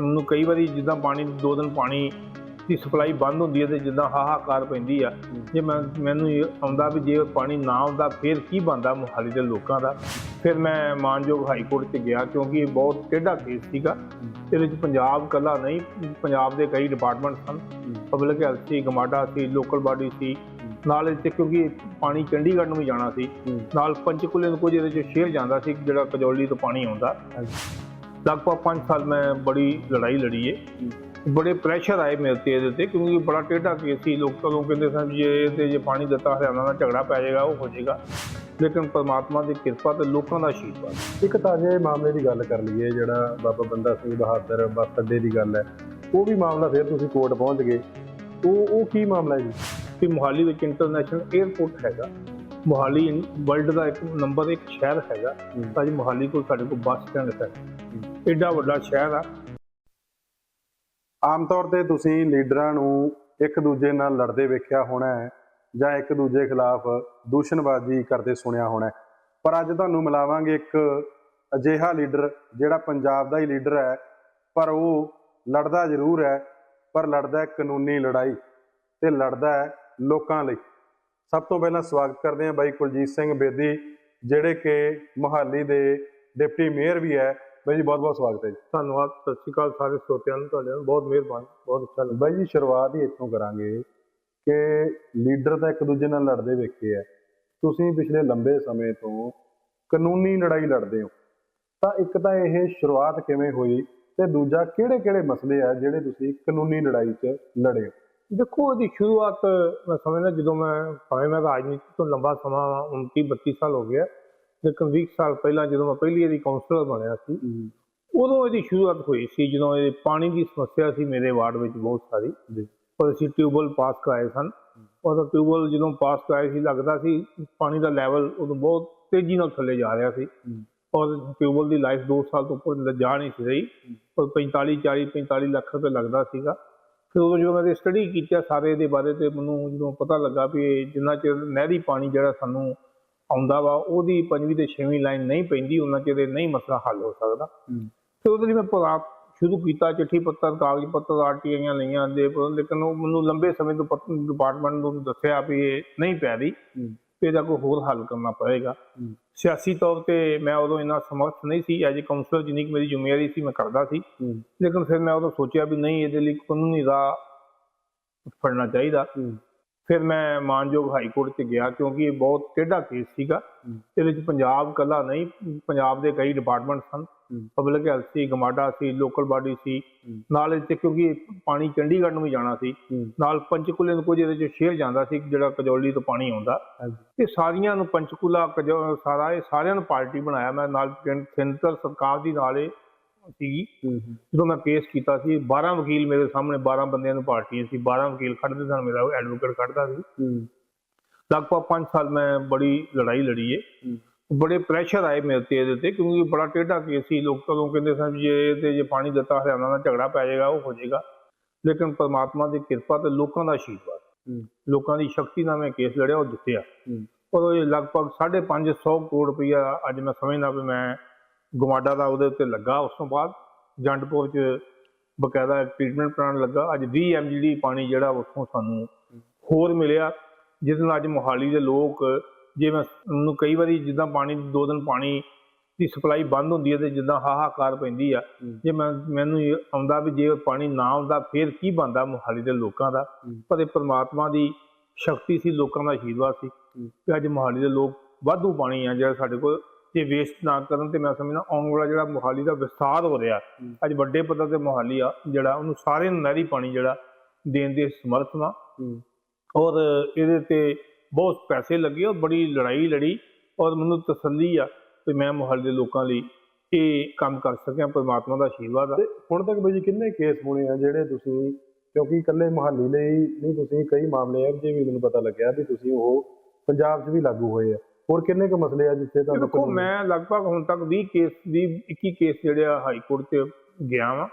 ਮੈਨੂੰ ਕਈ ਵਾਰੀ ਜਿੱਦਾਂ ਪਾਣੀ ਦੋ ਦਿਨ ਪਾਣੀ ਦੀ ਸਪਲਾਈ ਬੰਦ ਹੁੰਦੀ ਹੈ ਤੇ ਜਿੱਦਾਂ ਹਾਹਾਕਾਰ ਪੈਂਦੀ ਆ। ਜੇ ਮੈਂ ਮੈਨੂੰ ਇਹ ਆਉਂਦਾ ਵੀ ਜੇ ਪਾਣੀ ਨਾ ਆਉਂਦਾ ਫਿਰ ਕੀ ਬਣਦਾ ਮੁਹਾਲੀ ਦੇ ਲੋਕਾਂ ਦਾ? ਫਿਰ ਮੈਂ ਮਾਨਯੋਗ ਹਾਈ ਕੋਰਟ 'ਚ ਗਿਆ ਕਿਉਂਕਿ ਇਹ ਬਹੁਤ ਟੇਢਾ ਕੇਸ ਸੀਗਾ। ਇਹਦੇ ਵਿੱਚ ਪੰਜਾਬ ਕੱਲਾ ਨਹੀਂ ਪੰਜਾਬ ਦੇ ਕਈ ਡਿਪਾਰਟਮੈਂਟ ਸਨ। ਪਬਲਿਕ ਹੈਲਥ ਸੀ ਗਮਾਡਾ ਸੀ ਲੋਕਲ ਬਾਡੀ ਸੀ। ਨਾਲ ਇੱਥੇ ਕਿਉਂਕਿ ਪਾਣੀ ਚੰਡੀਗੜ੍ਹ ਨੂੰ ਵੀ ਜਾਣਾ ਸੀ। ਨਾਲ ਪੰਚਕੂਲੇ ਨੂੰ ਕੁਝ ਇਹਦੇ 'ਚ ਸ਼ੇਅਰ ਜਾਂਦਾ ਸੀ ਜਿਹੜਾ ਕਜੌਲੀ ਤੋਂ ਪਾਣੀ ਆਉਂਦਾ। ਲਗਭਗ 5 ਸਾਲ ਮੈਂ ਬੜੀ ਲੜਾਈ ਲੜੀ ਏ। ਬੜੇ ਪ੍ਰੈਸ਼ਰ ਆਏ ਮੇਰੇ ਤੇ ਇਹਦੇ ਤੇ ਕਿਉਂਕਿ ਬੜਾ ਟੇਢਾ ਕੇਸ ਸੀ। ਲੋਕਾਂ ਨੂੰ ਕਹਿੰਦੇ ਸਨ ਜੇ ਤੇ ਜੇ ਪਾਣੀ ਦਿੱਤਾ ਹਰਿਆਣਾ ਨਾਲ ਝਗੜਾ ਪੈ ਜਾਏਗਾ ਉਹ ਹੋ ਜਾਏਗਾ। ਲੇਕਿਨ ਪਰਮਾਤਮਾ ਦੀ ਕਿਰਪਾ ਤੇ ਲੋਕਾਂ ਦਾ ਆਸ਼ੀਰਵਾਦ ਇੱਕ ਤਾਜ਼ੇ ਮਾਮਲੇ ਦੀ ਗੱਲ ਕਰ ਲਈਏ ਜਿਹੜਾ ਬਾਬਾ ਬੰਦਾ ਸਿੰਘ ਬਹਾਦਰ ਬੱਸ ਅੱਡੇ ਦੀ ਗੱਲ ਹੈ ਉਹ ਵੀ ਮਾਮਲਾ ਫਿਰ ਤੁਸੀਂ ਕੋਰਟ ਪਹੁੰਚ ਗਏ। ਉਹ ਉਹ ਕੀ ਮਾਮਲਾ ਹੈ ਜੀ? ਕਿ ਮੁਹਾਲੀ ਵਿੱਚ ਇੰਟਰਨੈਸ਼ਨਲ 에ਅਰਪੋਰਟ ਹੈਗਾ। ਮੁਹਾਲੀ ਵਰਲਡ ਦਾ ਇੱਕ ਨੰਬਰ ਇੱਕ ਸ਼ਹਿਰ ਹੈਗਾ। ਤਾਂ ਜੀ ਮੁਹਾਲੀ ਕੋਲ ਸਾਡੇ ਕੋਲ ਬੱਸ ਸਟੈਂਡ ਹੈ। ਐਡਾ ਵੱਡਾ ਸ਼ਹਿਰ ਆ। ਆਮ ਤੌਰ ਤੇ ਤੁਸੀਂ ਲੀਡਰਾਂ ਨੂੰ ਇੱਕ ਦੂਜੇ ਨਾਲ ਲੜਦੇ ਵੇਖਿਆ ਹੋਣਾ ਹੈ ਜਾਂ ਇੱਕ ਦੂਜੇ ਖਿਲਾਫ ਦੂਸ਼ਣਬਾਜ਼ੀ ਕਰਦੇ ਸੁਣਿਆ ਹੋਣਾ ਪਰ ਅੱਜ ਤੁਹਾਨੂੰ ਮਿਲਾਵਾਂਗੇ ਇੱਕ ਅਜਿਹਾ ਲੀਡਰ ਜਿਹੜਾ ਪੰਜਾਬ ਦਾ ਹੀ ਲੀਡਰ ਹੈ, ਪਰ ਉਹ ਲੜਦਾ ਜ਼ਰੂਰ ਹੈ, ਪਰ ਲੜਦਾ ਹੈ ਕਾਨੂੰਨੀ ਲੜਾਈ ਤੇ ਲੜਦਾ ਹੈ ਲੋਕਾਂ ਲਈ। ਸਭ ਤੋਂ ਪਹਿਲਾਂ ਸਵਾਗਤ ਕਰਦੇ ਹਾਂ ਬਾਈ ਕੁਲਜੀਤ ਸਿੰਘ ਬੇਦੀ, ਜਿਹੜੇ ਕਿ ਮੁਹਾਲੀ ਦੇ ਡਿਪਟੀ ਮੇਅਰ ਵੀ ਹੈ। ਬਾਈ ਜੀ ਬਹੁਤ ਬਹੁਤ ਸਵਾਗਤ ਹੈ ਜੀ। ਧੰਨਵਾਦ ਸਤਿ ਸ਼੍ਰੀ ਅਕਾਲ ਸਾਰੇ ਸਰੋਤਿਆਂ ਨੂੰ ਤੁਹਾਡੇ ਨੂੰ ਬਹੁਤ ਮਿਹਰਬਾਨੀ ਬਹੁਤ ਅੱਛਾ ਲੱਗਾ। ਬਾਈ ਜੀ ਸ਼ੁਰੂਆਤ ਹੀ ਇੱਥੋਂ ਕਰਾਂਗੇ ਕਿ ਲੀਡਰ ਤਾਂ ਇੱਕ ਦੂਜੇ ਨਾਲ ਲੜਦੇ ਵੇਖੇ ਆ। ਤੁਸੀਂ ਪਿਛਲੇ ਲੰਬੇ ਸਮੇਂ ਤੋਂ ਕਾਨੂੰਨੀ ਲੜਾਈ ਲੜਦੇ ਹੋ। ਤਾਂ ਇੱਕ ਤਾਂ ਇਹ ਸ਼ੁਰੂਆਤ ਕਿਵੇਂ ਹੋਈ ਤੇ ਦੂਜਾ ਕਿਹੜੇ ਕਿਹੜੇ ਮਸਲੇ ਆ ਜਿਹੜੇ ਤੁਸੀਂ ਕਾਨੂੰਨੀ ਲੜਾਈ 'ਚ ਲੜੇ ਹੋ? ਦੇਖੋ ਇਹਦੀ ਸ਼ੁਰੂਆਤ ਮੈਂ ਸਮਝਦਾ ਜਦੋਂ ਮੈਂ ਭਾਵੇਂ ਮੈਂ ਰਾਜਨੀਤੀ ਤੋਂ ਲੰਬਾ ਸਮਾਂ 29 32 ਸਾਲ ਹੋ ਗਿਆ ਲੇਕਿਨ 20 ਸਾਲ ਪਹਿਲਾਂ ਜਦੋਂ ਮੈਂ ਪਹਿਲੀ ਵਾਰੀ ਕਾਉਂਸਲਰ ਬਣਿਆ ਸੀ ਉਦੋਂ ਇਹਦੀ ਸ਼ੁਰੂਆਤ ਹੋਈ ਸੀ ਜਦੋਂ ਇਹ ਪਾਣੀ ਦੀ ਸਮੱਸਿਆ ਸੀ ਮੇਰੇ ਵਾਰਡ ਵਿੱਚ ਬਹੁਤ ਸਾਰੀ। ਔਰ ਅਸੀਂ ਟਿਊਬਵੈਲ ਪਾਸ ਕਰਾਏ ਸਨ। ਔਰ ਟਿਊਬਵੈਲ ਜਦੋਂ ਪਾਸ ਕਰਾਏ ਸੀ ਲੱਗਦਾ ਸੀ ਪਾਣੀ ਦਾ ਲੈਵਲ ਉਦੋਂ ਬਹੁਤ ਤੇਜ਼ੀ ਨਾਲ ਥੱਲੇ ਜਾ ਰਿਹਾ ਸੀ। ਔਰ ਟਿਊਬਵੈਲ ਦੀ ਲਾਈਫ 2 ਸਾਲ ਤੋਂ ਉੱਪਰ ਜਾ ਨਹੀਂ ਸੀ ਰਹੀ। ਔਰ 45 40 45 ਲੱਖ ਰੁਪਏ ਲੱਗਦਾ ਸੀਗਾ। ਫਿਰ ਉਦੋਂ ਜਦੋਂ ਮੈਂ ਸਟੱਡੀ ਕੀਤਾ ਸਾਰੇ ਦੇ ਬਾਰੇ ਤੇ ਮੈਨੂੰ ਜਦੋਂ ਪਤਾ ਲੱਗਾ ਵੀ ਜਿੰਨਾ ਚਿਰ ਨਹਿਰੀ ਪਾਣੀ ਜਿਹੜਾ ਸਾਨੂੰ ਆਉਂਦਾ ਵਾ ਉਹਦੀ ਪੰਜਵੀਂ ਤੇ ਛੇਵੀਂ ਲਾਈਨ ਨਹੀਂ ਪੈਂਦੀ ਉਹਨਾਂ ਚਿਰ ਨਹੀਂ ਮਸਲਾ ਹੱਲ ਹੋ ਸਕਦਾ। ਤੇ ਉਹਦੇ ਲਈ ਮੈਂ ਪੜਾ ਸ਼ੁਰੂ ਕੀਤਾ ਚਿੱਠੀ ਪੱਤਰ ਕਾਗਜ਼ ਪੱਤਰ ਆਰਟੀਆਈਆਂ ਲਈਆਂ ਦੇ ਪਰ ਲੇਕਿਨ ਉਹ ਮੈਨੂੰ ਲੰਬੇ ਸਮੇਂ ਤੋਂ ਡਿਪਾਰਟਮੈਂਟ ਨੂੰ ਦੱਸਿਆ ਵੀ ਇਹ ਨਹੀਂ ਪੈ ਰਹੀ। ਤੇ ਇਹਦਾ ਕੋਈ ਹੋਰ ਹੱਲ ਕਰਨਾ ਪਏਗਾ। ਸਿਆਸੀ ਤੌਰ ਤੇ ਮੈਂ ਉਦੋਂ ਇੰਨਾ ਸਮਰਥ ਨਹੀਂ ਸੀ। ਐਜ ਕਾਉਂਸਲਰ ਜਿੰਨੀ ਕੁ ਮੇਰੀ ਜ਼ਿੰਮੇਵਾਰੀ ਸੀ ਮੈਂ ਕਰਦਾ ਸੀ। ਲੇਕਿਨ ਫਿਰ ਮੈਂ ਉਦੋਂ ਸੋਚਿਆ ਵੀ ਨਹੀਂ ਇਹਦੇ ਲਈ ਕਾਨੂੰਨੀ ਰਾਹ ਫੜਨਾ ਚਾਹੀਦਾ। ਫਿਰ ਮੈਂ ਮਾਨਯੋਗ ਹਾਈ ਕੋਰਟ 'ਚ ਗਿਆ ਕਿਉਂਕਿ ਇਹ ਬਹੁਤ ਟੇਢਾ ਕੇਸ ਸੀਗਾ। ਇਹਦੇ ਵਿੱਚ ਪੰਜਾਬ ਕੱਲਾ ਨਹੀਂ ਪੰਜਾਬ ਦੇ ਕਈ ਡਿਪਾਰਟਮੈਂਟ ਸਨ। ਪਬਲਿਕ ਹੈਲਥ ਸੀ ਗਮਾਡਾ ਸੀ ਲੋਕਲ ਬਾਡੀ ਸੀ। ਨਾਲ ਇੱਥੇ ਕਿਉਂਕਿ ਪਾਣੀ ਚੰਡੀਗੜ੍ਹ ਨੂੰ ਵੀ ਜਾਣਾ ਸੀ। ਨਾਲ ਪੰਚਕੂਲੇ ਨੂੰ ਕੁਝ ਇਹਦੇ 'ਚ ਸ਼ੇਅਰ ਜਾਂਦਾ ਸੀ ਜਿਹੜਾ ਕਜੌਲੀ ਤੋਂ ਪਾਣੀ ਆਉਂਦਾ। ਇਹ ਸਾਰੀਆਂ ਨੂੰ ਪੰਚਕੂਲਾ ਸਾਰਾ ਇਹ ਸਾਰਿਆਂ ਨੂੰ ਪਾਰਟੀ ਬਣਾਇਆ। ਮੈਂ ਨਾਲ ਸਰਕਾਰ ਦੀ ਨਾਲ ਇਹ ਸੀਗੀ। ਜਦੋਂ ਮੈਂ ਕੇਸ ਕੀਤਾ ਸੀ 12 ਵਕੀਲ ਮੇਰੇ ਸਾਹਮਣੇ 12 ਬੰਦਿਆਂ ਨੂੰ ਪਾਰਟੀਆਂ ਸੀ 12 ਵਕੀਲ ਖੜਦੇ ਸਨ ਮੇਰਾ ਐਡਵੋਕੇਟ ਖੜਦਾ ਸੀ। ਲਗਭਗ 5 ਸਾਲ ਮੈਂ ਬੜੀ ਲੜਾਈ ਲੜੀ ਏ। ਬੜੇ ਪ੍ਰੈਸ਼ਰ ਆਏ ਮੇਰੇ ਤੇ ਇਹਦੇ ਤੇ ਕਿਉਂਕਿ ਬੜਾ ਟੇਢਾ ਕੇਸ ਸੀ ਲੋਕਾਂ ਨੂੰ ਕਹਿੰਦੇ ਸਨ ਜੇ ਤੇ ਜੇ ਪਾਣੀ ਦਿੱਤਾ ਹਰਿਆਣਾ ਨਾਲ ਝਗੜਾ ਪੈ ਜਾਏਗਾ ਉਹ ਹੋ ਜਾਏਗਾ। ਲੇਕਿਨ ਪਰਮਾਤਮਾ ਦੀ ਕਿਰਪਾ ਤੇ ਲੋਕਾਂ ਦਾ ਆਸ਼ੀਰਵਾਦ ਲੋਕਾਂ ਦੀ ਸ਼ਕਤੀ ਨਾਲ ਮੈਂ ਕੇਸ ਲੜਿਆ ਉਹ ਜਿੱਤਿਆ। ਔਰ ਇਹ ਲਗਭਗ 550 ਕਰੋੜ ਰੁਪਈਆ ਅੱਜ ਮੈਂ ਸਮਝਦਾ ਵੀ ਮੈਂ ਗਮਾਡਾ ਦਾ ਉਹਦੇ ਉੱਤੇ ਲੱਗਾ ਉਸ ਤੋਂ ਬਾਅਦ ਜੰਡਪੁਰ ਚ ਬਕਾਇਦਾ ਟ੍ਰੀਟਮੈਂਟ ਪਲਾਨ ਲੱਗਾ। ਅੱਜ 20 ਐਮਜੀਡੀ ਪਾਣੀ ਜਿਹੜਾ ਉੱਥੋਂ ਸਾਨੂੰ ਹੋਰ ਮਿਲਿਆ ਜਿਸ ਨਾਲ ਅੱਜ ਮੋਹਾਲੀ ਦੇ ਲੋਕ ਜੇ ਮੈਂ ਮੈਨੂੰ ਕਈ ਵਾਰੀ ਜਿੱਦਾਂ ਪਾਣੀ ਦੋ ਦਿਨ ਪਾਣੀ ਦੀ ਸਪਲਾਈ ਬੰਦ ਹੁੰਦੀ ਹੈ ਤੇ ਜਿੱਦਾਂ ਹਾਹਾਕਾਰ ਪੈਂਦੀ ਆ। ਜੇ ਮੈਂ ਮੈਨੂੰ ਆਉਂਦਾ ਵੀ ਜੇ ਪਾਣੀ ਨਾ ਆਉਂਦਾ ਫਿਰ ਕੀ ਬਣਦਾ ਮੋਹਾਲੀ ਦੇ ਲੋਕਾਂ ਦਾ? ਪਰ ਇਹ ਪ੍ਰਮਾਤਮਾ ਦੀ ਸ਼ਕਤੀ ਸੀ ਲੋਕਾਂ ਦਾ ਆਸ਼ੀਰਵਾਦ ਸੀ। ਕਿ ਅੱਜ ਮੋਹਾਲੀ ਦੇ ਲੋਕ ਵਾਧੂ ਪਾਣੀ ਆ ਜਿਹੜਾ ਸਾਡੇ ਕੋਲ ਜੇ ਵੇਸਟ ਨਾ ਕਰਨ ਤੇ ਮੈਂ ਸਮਝਦਾ ਆਉਣ ਵਾਲਾ ਜਿਹੜਾ ਮੋਹਾਲੀ ਦਾ ਵਿਸਤਾਰ ਹੋ ਰਿਹਾ ਅੱਜ ਵੱਡੇ ਪੱਧਰ ਤੇ ਮੋਹਾਲੀ ਆ ਜਿਹੜਾ ਉਹਨੂੰ ਸਾਰੇ ਨੂੰ ਨਹਿਰੀ ਪਾਣੀ ਜਿਹੜਾ ਦੇਣ ਦੇ ਸਮਰਥ ਵਾਂ। ਔਰ ਇਹਦੇ ਤੇ ਬਹੁਤ ਪੈਸੇ ਲੱਗੇ ਔਰ ਬੜੀ ਲੜਾਈ ਲੜੀ ਔਰ ਮੈਨੂੰ ਤਸੱਲੀ ਆ ਕਿ ਮੈਂ ਮੁਹੱਲੇ ਦੇ ਲੋਕਾਂ ਲਈ ਇਹ ਕੰਮ ਕਰ ਸਕਿਆ ਪਰਮਾਤਮਾ ਦਾ ਆਸ਼ੀਰਵਾਦ ਆ। ਹੁਣ ਤੱਕ ਬਾਈ ਕਿੰਨੇ ਕੇਸ ਹੋਣੇ ਆ ਜਿਹੜੇ ਤੁਸੀਂ ਕਿਉਂਕਿ ਇਕੱਲੇ ਮੁਹਾਲੀ ਲਈ ਨਹੀਂ ਤੁਸੀਂ ਕਈ ਮਾਮਲੇ ਆ ਜੇ ਵੀ ਮੈਨੂੰ ਪਤਾ ਲੱਗਿਆ ਵੀ ਤੁਸੀਂ ਉਹ ਪੰਜਾਬ 'ਚ ਵੀ ਲਾਗੂ ਹੋਏ ਆ। ਹੋਰ ਕਿੰਨੇ ਕੁ ਮਸਲੇ ਆ ਜਿੱਥੇ ਤੁਹਾਨੂੰ ਦੇਖੋ ਮੈਂ ਲਗਭਗ ਹੁਣ ਤੱਕ 20 ਕੇਸ 20 21 ਕੇਸ ਜਿਹੜੇ ਆ ਹਾਈ ਕੋਰਟ ਤੇ ਗਿਆ ਵਾਂ।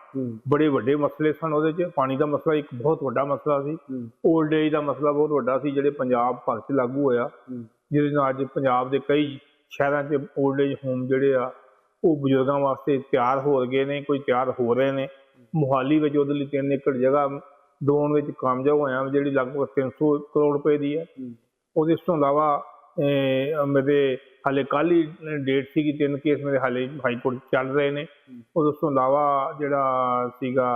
ਬੜੇ ਵੱਡੇ ਮਸਲੇ ਸਨ ਉਹਦੇ 'ਚ। ਪਾਣੀ ਦਾ ਮਸਲਾ ਇੱਕ ਬਹੁਤ ਵੱਡਾ ਮਸਲਾ ਸੀ। 올ਡ ਏਜ ਦਾ ਮਸਲਾ ਬਹੁਤ ਵੱਡਾ ਸੀ ਜਿਹੜੇ ਪੰਜਾਬ ਭਰ 'ਚ ਲਾਗੂ ਹੋਇਆ। ਜਿਹਦੇ ਨਾਲ ਅੱਜ ਪੰਜਾਬ ਦੇ ਕਈ ਸ਼ਹਿਰਾਂ 'ਚ 올ਡ ਏਜ ਹੋਮ ਜਿਹੜੇ ਆ ਉਹ ਬਜ਼ੁਰਗਾਂ ਵਾਸਤੇ ਤਿਆਰ ਹੋ ਗਏ ਨੇ ਕੋਈ ਤਿਆਰ ਹੋ ਰਹੇ ਨੇ। ਮੁਹਾਲੀ ਵਿੱਚ ਉਹਦੇ ਲਈ 3 ਏਕੜ ਜਗ੍ਹਾ ਦਵਾਉਣ ਵਿੱਚ ਕਾਮਯਾਬ ਹੋਇਆ ਜਿਹੜੀ ਲਗਭਗ 300 ਕਰੋੜ ਰੁਪਏ ਦੀ ਹੈ। ਉਹਦੇ ਤੋਂ ਇਲਾਵਾ ਮੇਰੇ ਹਾਲੇ ਕੱਲ੍ਹ ਹੀ ਡੇਟ ਸੀਗੀ ਤਿੰਨ ਕੇਸ ਮੇਰੇ ਹਾਲੇ ਹਾਈ ਕੋਰਟ ਚੱਲ ਰਹੇ ਨੇ। ਉਹਦੇ ਤੋਂ ਇਲਾਵਾ ਜਿਹੜਾ ਸੀਗਾ